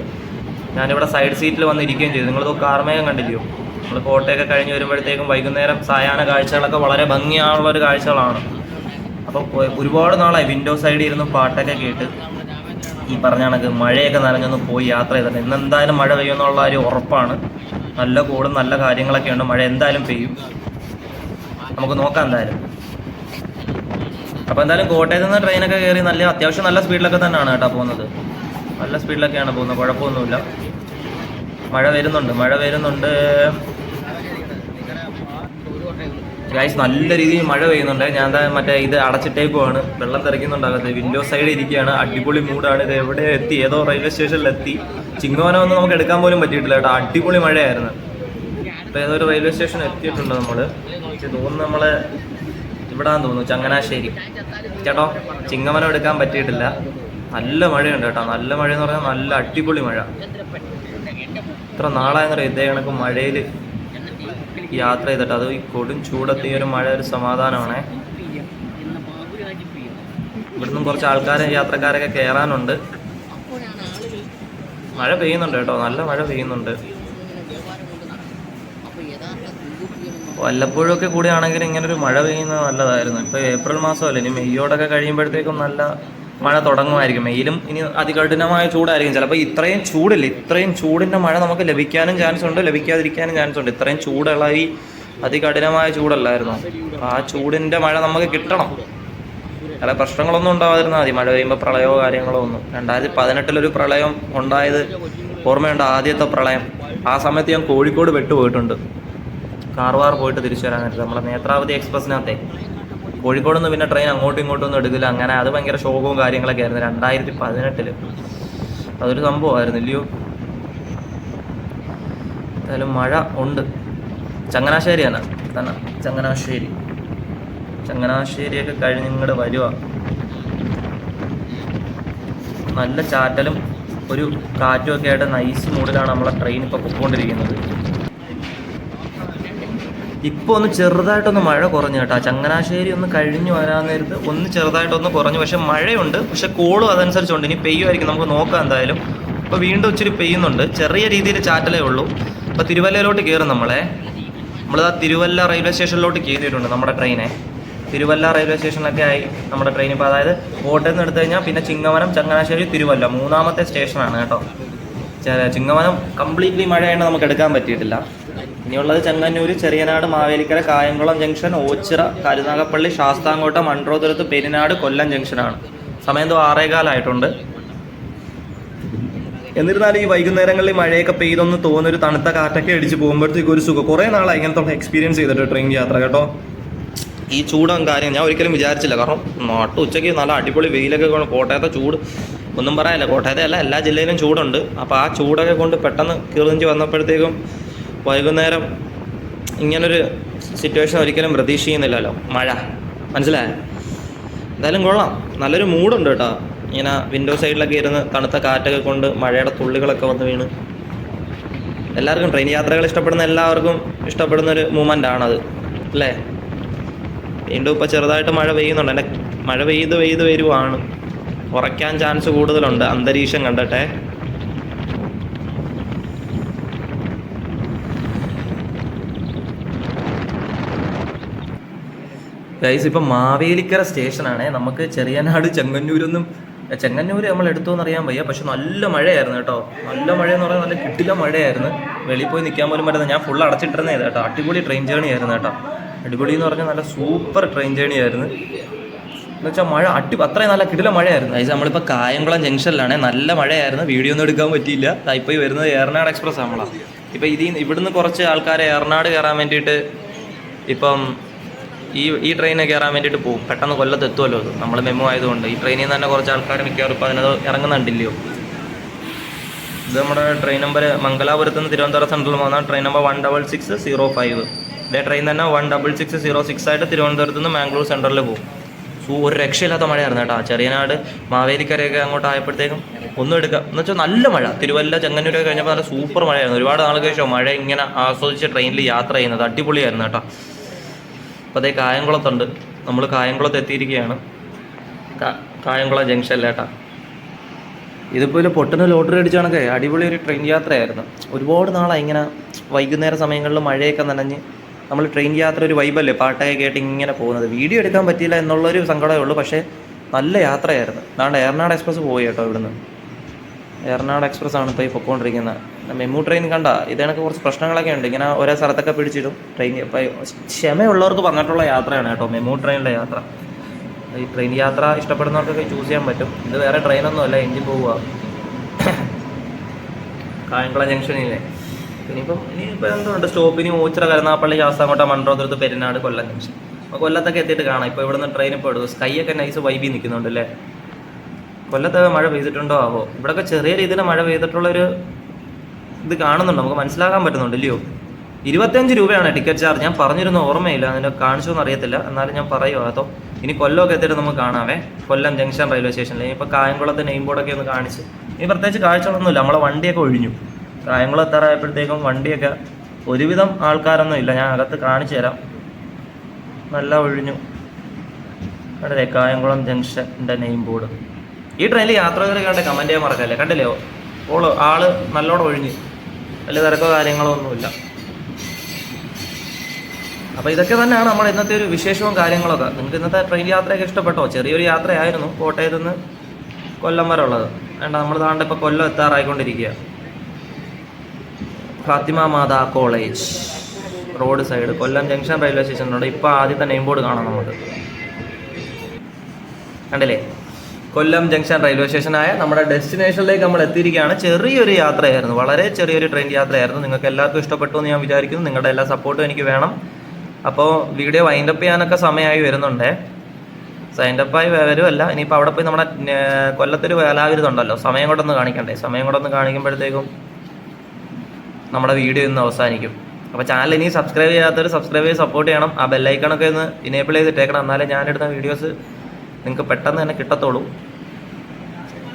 ഞാനിവിടെ സൈഡ് സീറ്റിൽ വന്നിരിക്കുകയും ചെയ്തു. നിങ്ങൾ കാർമേഘം കണ്ടില്ലയോ? നമ്മൾ കോട്ടയൊക്കെ കഴിഞ്ഞ് വരുമ്പോഴത്തേക്കും വൈകുന്നേരം സായാഹ്ന കാഴ്ചകളൊക്കെ വളരെ ഭംഗിയാണുള്ളൊരു കാഴ്ചകളാണ്. അപ്പോൾ ഒരുപാട് നാളായി വിൻഡോ സൈഡിൽ ഇരുന്ന് പാട്ടൊക്കെ കേട്ട് ഈ പറഞ്ഞ കണക്ക് മഴയൊക്കെ നനഞ്ഞൊന്ന് പോയി യാത്ര ചെയ്തിട്ട് ഇന്ന് എന്തായാലും മഴ പെയ്യുമെന്നുള്ള ഒരു ഉറപ്പാണ്. നല്ല കൂടും നല്ല കാര്യങ്ങളൊക്കെ ഉണ്ട് മഴ എന്തായാലും പെയ്യും. നമുക്ക് നോക്കാം എന്തായാലും. അപ്പോൾ എന്തായാലും കോട്ടയത്ത് നിന്ന് ട്രെയിനൊക്കെ കയറി നല്ല അത്യാവശ്യം നല്ല സ്പീഡിലൊക്കെ തന്നെയാണ് കേട്ടോ പോകുന്നത്. നല്ല സ്പീഡിലൊക്കെയാണ് പോകുന്നത് കുഴപ്പമൊന്നുമില്ല. മഴ വരുന്നുണ്ട് മഴ വരുന്നുണ്ട്. ഗൈസ് നല്ല രീതിയിൽ മഴ പെയ്യുന്നുണ്ട്. ഞാൻ എന്താ മറ്റേ ഇത് അടച്ചിട്ടേക്കുവാണ് വെള്ളം തെറിക്കുന്നുണ്ടാകത്ത്. വിൻഡോ സൈഡ് ഇരിക്കുകയാണ്. അടിപൊളി മൂടാണ് ഇത് എവിടെ എത്തി? ഏതോ റെയിൽവേ സ്റ്റേഷനിൽ എത്തി. ചിങ്ങവനമൊന്നും നമുക്ക് എടുക്കാൻ പോലും പറ്റിയിട്ടില്ല കേട്ടോ. അടിപൊളി മഴയായിരുന്നു. അപ്പോൾ ഏതോ ഒരു റെയിൽവേ സ്റ്റേഷൻ എത്തിയിട്ടുണ്ട് നമ്മൾ തോന്നുന്നു നമ്മൾ ഇവിടാന്ന് തോന്നുന്നു ചങ്ങനാശ്ശേരി. ചേട്ടോ ചിങ്ങമനം എടുക്കാൻ പറ്റിയിട്ടില്ല. നല്ല മഴയുണ്ട് കേട്ടോ. നല്ല മഴ എന്ന് പറഞ്ഞാൽ നല്ല അടിപൊളി മഴ. ഇത്ര നാളായെന്നറിയാം ഇതേ കണക്ക് മഴയിൽ യാത്ര ചെയ്തിട്ട്. അത് ഈ കൊടും ചൂടത്ത് ഒരു മഴ ഒരു സമാധാനമാണേ. ഇവിടുന്ന് കുറച്ച് ആൾക്കാർ യാത്രക്കാരൊക്കെ കയറാനുണ്ട് മഴ പെയ്യുന്നുണ്ട് കേട്ടോ. നല്ല മഴ പെയ്യുന്നുണ്ട്. വല്ലപ്പോഴും ഒക്കെ കൂടിയാണെങ്കിൽ ഇങ്ങനെ ഒരു മഴ പെയ്യുന്നത് നല്ലതായിരുന്നു. ഇപ്പോൾ ഏപ്രിൽ മാസമല്ലേ ഇനി മെയ്യോടൊക്കെ കഴിയുമ്പോഴത്തേക്കും നല്ല മഴ തുടങ്ങുമായിരിക്കും. മെയിലും ഇനി അതികഠിനമായ ചൂടായിരിക്കും. ചിലപ്പോൾ ഇത്രയും ചൂടില്ല ഇത്രയും ചൂടിന്റെ മഴ നമുക്ക് ലഭിക്കാനും ചാൻസ് ഉണ്ട് ലഭിക്കാതിരിക്കാനും ചാൻസ് ഉണ്ട്. ഇത്രയും ചൂടുള്ളായി അതികഠിനമായ ചൂടല്ലായിരുന്നു? ആ ചൂടിന്റെ മഴ നമുക്ക് കിട്ടണം. ചില പ്രശ്നങ്ങളൊന്നും ഉണ്ടാവാതിരുന്നാൽ മതി. മഴ പെയ്യുമ്പോൾ പ്രളയമോ കാര്യങ്ങളോ ഒന്നും. രണ്ടായിരത്തി പതിനെട്ടിലൊരു പ്രളയം ഉണ്ടായത് ഓർമ്മയുണ്ട് ആദ്യത്തെ പ്രളയം. ആ സമയത്ത് ഞാൻ കോഴിക്കോട് വിട്ടുപോയിട്ടുണ്ട് കാർവാർ പോയിട്ട് തിരിച്ചു വരാനായിട്ട് നമ്മളെ നേത്രാവതി എക്സ്പ്രസ്സിനകത്തെ. കോഴിക്കോട് നിന്ന് പിന്നെ ട്രെയിൻ അങ്ങോട്ടും ഇങ്ങോട്ടും ഒന്നും എടുക്കില്ല. അങ്ങനെ അത് ഭയങ്കര ശോകവും കാര്യങ്ങളൊക്കെ ആയിരുന്നു രണ്ടായിരത്തി പതിനെട്ടിൽ അതൊരു സംഭവമായിരുന്നു. ഇല്ലയോ? എന്തായാലും മഴ ഉണ്ട്. ചങ്ങനാശ്ശേരിയാണ്. തന്നെ ചങ്ങനാശ്ശേരി. ചങ്ങനാശ്ശേരിയൊക്കെ കഴിഞ്ഞ് ഇങ്ങോട്ട് വരുക നല്ല ചാറ്റലും ഒരു കാറ്റുമൊക്കെ ആയിട്ട് നൈസ് മൂഡിലാണ് നമ്മളെ ട്രെയിൻ ഇപ്പോൾ പൊയ്ക്കൊണ്ടിരിക്കുന്നത് ഇപ്പോൾ ഒന്ന് ചെറുതായിട്ടൊന്ന് മഴ കുറഞ്ഞു കേട്ടോ. ചങ്ങനാശ്ശേരി ഒന്ന് കഴിഞ്ഞു വരാൻ നേരത്ത് ഒന്ന് ചെറുതായിട്ടൊന്ന് കുറഞ്ഞു. പക്ഷെ മഴയുണ്ട്. പക്ഷെ കോളും അതനുസരിച്ചുണ്ട്. ഇനി പെയ്യുമായിരിക്കും നമുക്ക് നോക്കാം എന്തായാലും. ഇപ്പോൾ വീണ്ടും ഇച്ചിരി പെയ്യുന്നുണ്ട്. ചെറിയ രീതിയിൽ ചാറ്റലേ ഉള്ളൂ. അപ്പോൾ തിരുവല്ലയിലോട്ട് കയറും നമ്മളെ. നമ്മൾ ആ തിരുവല്ല റെയിൽവേ സ്റ്റേഷനിലോട്ട് കയറിയിട്ടുണ്ട് നമ്മുടെ ട്രെയിനെ. തിരുവല്ല റെയിൽവേ സ്റ്റേഷനിലൊക്കെ ആയി നമ്മുടെ ട്രെയിൻ ഇപ്പോൾ അതായത് കോട്ടയം നിന്ന് എടുത്തു കഴിഞ്ഞാൽ പിന്നെ ചിങ്ങവനം ചങ്ങനാശ്ശേരി തിരുവല്ല മൂന്നാമത്തെ സ്റ്റേഷനാണ് കേട്ടോ. ചിങ്ങവനം കംപ്ലീറ്റ്ലി മഴയായിട്ട് നമുക്ക് എടുക്കാൻ പറ്റിയിട്ടില്ല. ഇനിയുള്ളത് ചെങ്ങന്നൂര് ചെറിയനാട് മാവേലിക്കര കായംകുളം ജംഗ്ഷൻ ഓച്ചിറ കരുനാഗപ്പള്ളി ശാസ്താംകോട്ട മൺട്രോതുരത്ത് പെരിനാട് കൊല്ലം ജംഗ്ഷനാണ്. സമയം എന്തോ ആറേകാലായിട്ടുണ്ട്. എന്നിരുന്നാലും ഈ വൈകുന്നേരങ്ങളിൽ മഴയൊക്കെ പെയ്തൊന്ന് തോന്നൊരു തണുത്ത കാറ്റൊക്കെ അടിച്ച് പോകുമ്പോഴത്തേക്ക് ഒരു സുഖം. കുറേ നാളായി ഇങ്ങനത്തെ എക്സ്പീരിയൻസ് ചെയ്തിട്ട് ട്രെയിൻ യാത്ര കേട്ടോ. ഈ ചൂടും കാര്യം ഞാൻ ഒരിക്കലും വിചാരിച്ചില്ല. കാരണം നാട്ടു ഉച്ചയ്ക്ക് നല്ല അടിപൊളി വെയിലൊക്കെ കൊണ്ട് കോട്ടയത്തെ ചൂട് ഒന്നും പറയാനില്ല. കോട്ടയത്തെ അല്ല എല്ലാ ജില്ലയിലും ചൂടുണ്ട്. അപ്പോൾ ആ ചൂടൊക്കെ കൊണ്ട് പെട്ടെന്ന് കീറിഞ്ഞ് വന്നപ്പോഴത്തേക്കും വൈകുന്നേരം ഇങ്ങനൊരു സിറ്റുവേഷൻ ഒരിക്കലും പ്രതീക്ഷിക്കുന്നില്ലല്ലോ. മഴ. മനസ്സിലായോ? എന്തായാലും കൊള്ളാം. നല്ലൊരു മൂഡുണ്ട് കേട്ടോ. ഇങ്ങനെ വിൻഡോ സൈഡിലൊക്കെ ഇരുന്ന് തണുത്ത കാറ്റൊക്കെ കൊണ്ട് മഴയുടെ തുള്ളികളൊക്കെ വന്ന് വീണ്. എല്ലാവർക്കും ട്രെയിൻ യാത്രകൾ ഇഷ്ടപ്പെടുന്ന എല്ലാവർക്കും ഇഷ്ടപ്പെടുന്ന ഒരു മൂമെന്റ് ആണത്. അല്ലേ? വീണ്ടും ഇപ്പോൾ ചെറുതായിട്ട് മഴ പെയ്യുന്നുണ്ട്. എന്റെ മഴ പെയ്ത് പെയ്ത് വരുവാണ്. കുറയ്ക്കാൻ ചാൻസ് കൂടുതലുണ്ട്. അന്തരീക്ഷം കണ്ടിട്ടെ ഗൈസ് ഇപ്പം മാവേലിക്കര സ്റ്റേഷനാണേ. നമുക്ക് ചെറിയനാട് ചെങ്ങന്നൂരൊന്നും ചെങ്ങന്നൂർ നമ്മൾ എടുത്തോന്ന് അറിയാൻ വയ്യ. പക്ഷെ നല്ല മഴയായിരുന്നു കേട്ടോ. നല്ല മഴ എന്ന് പറഞ്ഞാൽ നല്ല കിട്ടില്ല മഴയായിരുന്നു. വെളിയിൽ പോയി നിൽക്കാൻ പോലും പറ്റുന്നത് ഞാൻ ഫുൾ അടച്ചിട്ടിരുന്നേ കേട്ടോ. അടിപൊളി ട്രെയിൻ ജേണി ആയിരുന്നു കേട്ടോ. അടിപൊളി എന്ന് പറഞ്ഞാൽ നല്ല സൂപ്പർ ട്രെയിൻ ജേണി ആയിരുന്നു. എന്ന് വെച്ചാൽ മഴ അടി അത്രയും നല്ല കിടില മഴയായിരുന്നു. ഗൈസ് നമ്മളിപ്പോൾ കായംകുളം ജംഗ്ഷനിലാണ്. നല്ല മഴയായിരുന്നു. വീഡിയോ ഒന്നും എടുക്കാൻ പറ്റിയില്ല. ഇപ്പോൾ വരുന്നത് ഏറനാട് എക്സ്പ്രസ് നമ്മളാണ് ഇപ്പോൾ ഇതിൽ ഇവിടുന്ന് കുറച്ച് ആൾക്കാരെ ഏറനാട് കയറാൻ വേണ്ടിയിട്ട് ഇപ്പം ഈ ഈ ട്രെയിനിൽ കയറാൻ വേണ്ടിയിട്ട് പോകും പെട്ടെന്ന് കൊല്ലത്ത് എത്തുമല്ലോ അത്. നമ്മൾ മെമ്മോ ആയതുകൊണ്ട്. ഈ ട്രെയിനിൽ നിന്ന് തന്നെ കുറച്ച് ആൾക്കാർ മിക്കവാറും ഇപ്പോൾ അതിനത് ഇറങ്ങുന്നുണ്ടില്ലയോ? ഇത് നമ്മുടെ ട്രെയിൻ നമ്പർ മംഗലാപുരത്ത് നിന്ന് തിരുവനന്തപുരം സെൻട്രൽ പോകുന്ന train number one double six zero five ഇതേ ട്രെയിൻ തന്നെ one double six zero six ആയിട്ട് തിരുവനന്തപുരത്ത് നിന്ന് മാംഗ്ലൂർ സെൻട്രലിൽ പോകും സൂ ഒരു രക്ഷയില്ലാത്ത മഴയായിരുന്നു കേട്ടോ. ചെറിയനാട് മാവേലിക്കരയൊക്കെ അങ്ങോട്ട് ആയപ്പോഴത്തേക്കും ഒന്നും എടുക്കാം എന്ന് വെച്ചാൽ നല്ല മഴ. തിരുവല്ല ചെങ്ങന്നൂരൊക്കെ കഴിഞ്ഞപ്പോൾ നല്ല സൂപ്പർ മഴയായിരുന്നു. ഒരുപാട് നാൾക്ക് ശേഷം മഴ ഇങ്ങനെ ആസ്വദിച്ച് ട്രെയിനിൽ യാത്ര ചെയ്യുന്നത്. അടിപൊളിയായിരുന്നു കേട്ടോ. അപ്പോൾ അതേ കായംകുളത്തുണ്ട്. നമ്മൾ കായംകുളത്ത് എത്തിയിരിക്കുകയാണ്. കായംകുളം ജംഗ്ഷനിലേട്ടാ ഇതിപ്പോൾ ഒരു പൊട്ടുന്ന ലോട്ടറി അടിച്ച കണക്കെ അടിപൊളി ഒരു ട്രെയിൻ യാത്രയായിരുന്നു. ഒരുപാട് നാളായി ഇങ്ങനെ വൈകുന്നേര സമയങ്ങളിൽ മഴയൊക്കെ നനഞ്ഞ് നമ്മൾ ട്രെയിൻ യാത്ര ഒരു വൈബല്ലേ? പാട്ടൊക്കെ കേട്ട് ഇങ്ങനെ പോകുന്നത്. വീഡിയോ എടുക്കാൻ പറ്റിയില്ല എന്നുള്ളൊരു സങ്കടമേ ഉള്ളൂ. പക്ഷേ നല്ല യാത്രയായിരുന്നു. അതാണ്ട് എറണാട് എക്സ്പ്രസ് പോയി കേട്ടോ ഇവിടുന്ന്. എറണാട് എക്സ്പ്രസ് ആണ് ഇപ്പോൾ ഈ പൊക്കോണ്ടിരിക്കുന്നത് മെമു ട്രെയിൻ കണ്ട ഇതേണക്ക് കുറച്ച് പ്രശ്നങ്ങളൊക്കെ ഉണ്ട്. ഇങ്ങനെ ഓരോ സ്ഥലത്തൊക്കെ പിടിച്ചിടും. ട്രെയിൻ ക്ഷമയുള്ളവർക്ക് പറഞ്ഞിട്ടുള്ള യാത്രയാണ് കേട്ടോ മെമു ട്രെയിനിലെ യാത്ര. ഈ ട്രെയിൻ യാത്ര ഇഷ്ടപ്പെടുന്നവർക്കൊക്കെ ചൂസ് ചെയ്യാൻ പറ്റും. ഇത് വേറെ ട്രെയിനൊന്നും അല്ല എഞ്ചിൻ പോവുക. കായംകുളം ജംഗ്ഷനിലെ ഇനിയിപ്പം ഇനിയിപ്പോൾ എന്തുണ്ട്? സ്റ്റോപ്പിന് ഓച്ചിറ കരുനാപ്പള്ളി ശാസ്താംകോട്ട മൺട്രോതുരത്ത് പെരുന്നാട് കൊല്ലം ജംഗ്ഷൻ അപ്പോൾ കൊല്ലത്തൊക്കെ എത്തിയിട്ട് കാണാം. ഇപ്പോൾ ഇവിടുന്ന് ട്രെയിൻ ഇപ്പോൾ എടുക്കും. സ്കൈ ഒക്കെ നൈസ് വൈബി നിൽക്കുന്നുണ്ട് അല്ലേ? കൊല്ലത്തൊക്കെ മഴ പെയ്തിട്ടുണ്ടോ? ആവോ. ഇവിടെയൊക്കെ ചെറിയ രീതിയിൽ മഴ പെയ്തിട്ടുള്ളൊരു ഇത് കാണുന്നുണ്ട്. നമുക്ക് മനസ്സിലാക്കാൻ പറ്റുന്നുണ്ട്. ഇല്ലയോ ഇരുപത്തഞ്ച് രൂപയാണ് ടിക്കറ്റ് ചാർജ്. ഞാൻ പറഞ്ഞിരുന്ന ഓർമ്മയില്ല. അതിനെ കാണിച്ചോന്ന് അറിയത്തില്ല. എന്നാലും ഞാൻ പറയുമോ അതോ ഇനി കൊല്ലമൊക്കെ എത്തിയിട്ട് നമുക്ക് കാണാവേ. കൊല്ലം ജംഗ്ഷൻ റെയിൽവേ സ്റ്റേഷനിൽ ഇപ്പോൾ കായംകുളത്തെ നെയിം ബോർഡൊക്കെ ഒന്ന് കാണിച്ച്. ഇനി പ്രത്യേകിച്ച് കാഴ്ചകളൊന്നുമില്ല. നമ്മളെ വണ്ടിയൊക്കെ ഒഴിഞ്ഞു. കായംകുളം എത്താറായപ്പോഴത്തേക്കും വണ്ടിയൊക്കെ ഒരുവിധം ആൾക്കാരൊന്നും ഇല്ല. ഞാൻ അകത്ത് കാണിച്ചു തരാം. നല്ല ഒഴിഞ്ഞു. അതെ കായംകുളം ജംഗ്ഷന്റെ നെയിം ബോർഡ്. ഈ ട്രെയിനിൽ യാത്രക്കാരെ കണ്ട് കമന്റ് ചെയ്യാൻ മറക്കല്ലേ? കണ്ടില്ലേ? ഓൾ ആൾ നല്ലോണം ഒഴിഞ്ഞ്. വലിയ തിരക്കോ കാര്യങ്ങളോ ഒന്നുമില്ല. അപ്പോൾ ഇതൊക്കെ തന്നെയാണ് നമ്മൾ ഇന്നത്തെ ഒരു വിശേഷവും കാര്യങ്ങളൊക്കെ. നിങ്ങൾക്ക് ഇന്നത്തെ ട്രെയിൻ യാത്രയൊക്കെ ഇഷ്ടപ്പെട്ടോ? ചെറിയൊരു യാത്രയായിരുന്നു കോട്ടയത്ത് നിന്ന് കൊല്ലം വരെ ഉള്ളത്. വേണ്ട നമ്മൾ താണ്ട് ഇപ്പോൾ Kollam എത്താറായിക്കൊണ്ടിരിക്കുക Fathima Matha college road side Kollam junction railway സ്റ്റേഷനിലുണ്ട് ഇപ്പോൾ ആദ്യത്തെ നെയിം ബോർഡ് കാണാം നമുക്ക്. കണ്ടില്ലേ? കൊല്ലം ജംഗ്ഷൻ റെയിൽവേ സ്റ്റേഷനായ നമ്മുടെ ഡെസ്റ്റിനേഷനിലേക്ക് നമ്മൾ എത്തിയിരിക്കുകയാണ്. ചെറിയൊരു യാത്രയായിരുന്നു. വളരെ ചെറിയൊരു ട്രെയിൻ യാത്രയായിരുന്നു. നിങ്ങൾക്ക് എല്ലാവർക്കും ഇഷ്ടപ്പെട്ടു എന്ന് ഞാൻ വിചാരിക്കുന്നു. നിങ്ങളുടെ എല്ലാ സപ്പോർട്ടും എനിക്ക് വേണം. അപ്പോൾ വീഡിയോ വൈൻഡപ്പ് ചെയ്യാനൊക്കെ സമയമായി വരുന്നുണ്ട്. സൈൻഡപ്പായി വരുമല്ല ഇനിയിപ്പോൾ അവിടെ പോയി നമ്മുടെ കൊല്ലത്തൊരു വേലാവിരുതുണ്ടല്ലോ സമയം കൊണ്ടൊന്ന് കാണിക്കണ്ടേ? സമയം കൊണ്ടൊന്ന് കാണിക്കുമ്പോഴത്തേക്കും നമ്മുടെ വീഡിയോ ഇന്ന് അവസാനിക്കും. അപ്പോൾ ചാനൽ ഇനി സബ്സ്ക്രൈബ് ചെയ്യാത്തവർ സബ്സ്ക്രൈബ് ചെയ്ത് സപ്പോർട്ട് ചെയ്യണം. ആ ബെല്ലൈക്കണൊക്കെ ഒന്ന് ഇനേബിൾ ചെയ്തിട്ടേക്കണം. എന്നാലേ ഞാനെടുത്ത വീഡിയോസ് നിങ്ങൾക്ക് പെട്ടെന്ന് തന്നെ കിട്ടത്തുള്ളൂ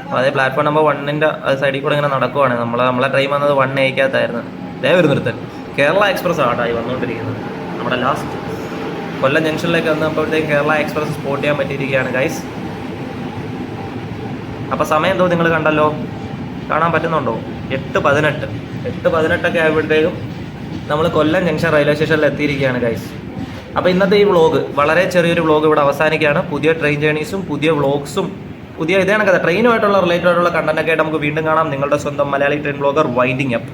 അപ്പോൾ അതേ പ്ലാറ്റ്ഫോം നമ്പർ വണ്ണിന്റെ സൈഡിൽ കൂടെ ഇങ്ങനെ നടക്കുവാണ്. നമ്മൾ നമ്മളെ ട്രെയിൻ വന്നത് വൺ എയ്ക്കകത്തായിരുന്നു ദേ ഒരു നിർത്തൽ. കേരള എക്സ്പ്രസ് ആട്ടായി വന്നുകൊണ്ടിരിക്കുന്നത്. നമ്മുടെ ലാസ്റ്റ് കൊല്ലം ജംഗ്ഷനിലേക്ക് വന്നപ്പോഴത്തേക്ക് കേരള എക്സ്പ്രസ് സ്പോട്ട് ചെയ്യാൻ പറ്റിയിരിക്കുകയാണ് ഗൈസ് അപ്പോൾ സമയം എന്തോ നിങ്ങൾ കണ്ടല്ലോ? കാണാൻ പറ്റുന്നുണ്ടോ? എട്ട് പതിനെട്ട്. എട്ട് പതിനെട്ടൊക്കെ ആയപ്പോഴത്തേക്കും നമ്മൾ കൊല്ലം ജംഗ്ഷൻ റെയിൽവേ സ്റ്റേഷനിൽ എത്തിയിരിക്കുകയാണ് ഗൈസ് അപ്പോൾ ഇന്നത്തെ ഈ വ്ളോഗ് വളരെ ചെറിയൊരു വ്ളോഗ് ഇവിടെ അവസാനിക്കുകയാണ്. പുതിയ ട്രെയിൻ ജേണീസും പുതിയ വ്ളോഗ്സും പുതിയ ഇതേ കഥ ട്രെയിനുമായിട്ടുള്ള റിലേറ്റഡ് ആയിട്ടുള്ള കണ്ടന്റ് ഒക്കെ ആയിട്ട് നമുക്ക് വീണ്ടും കാണാം. നിങ്ങളുടെ സ്വന്തം Malayali train vlogger winding up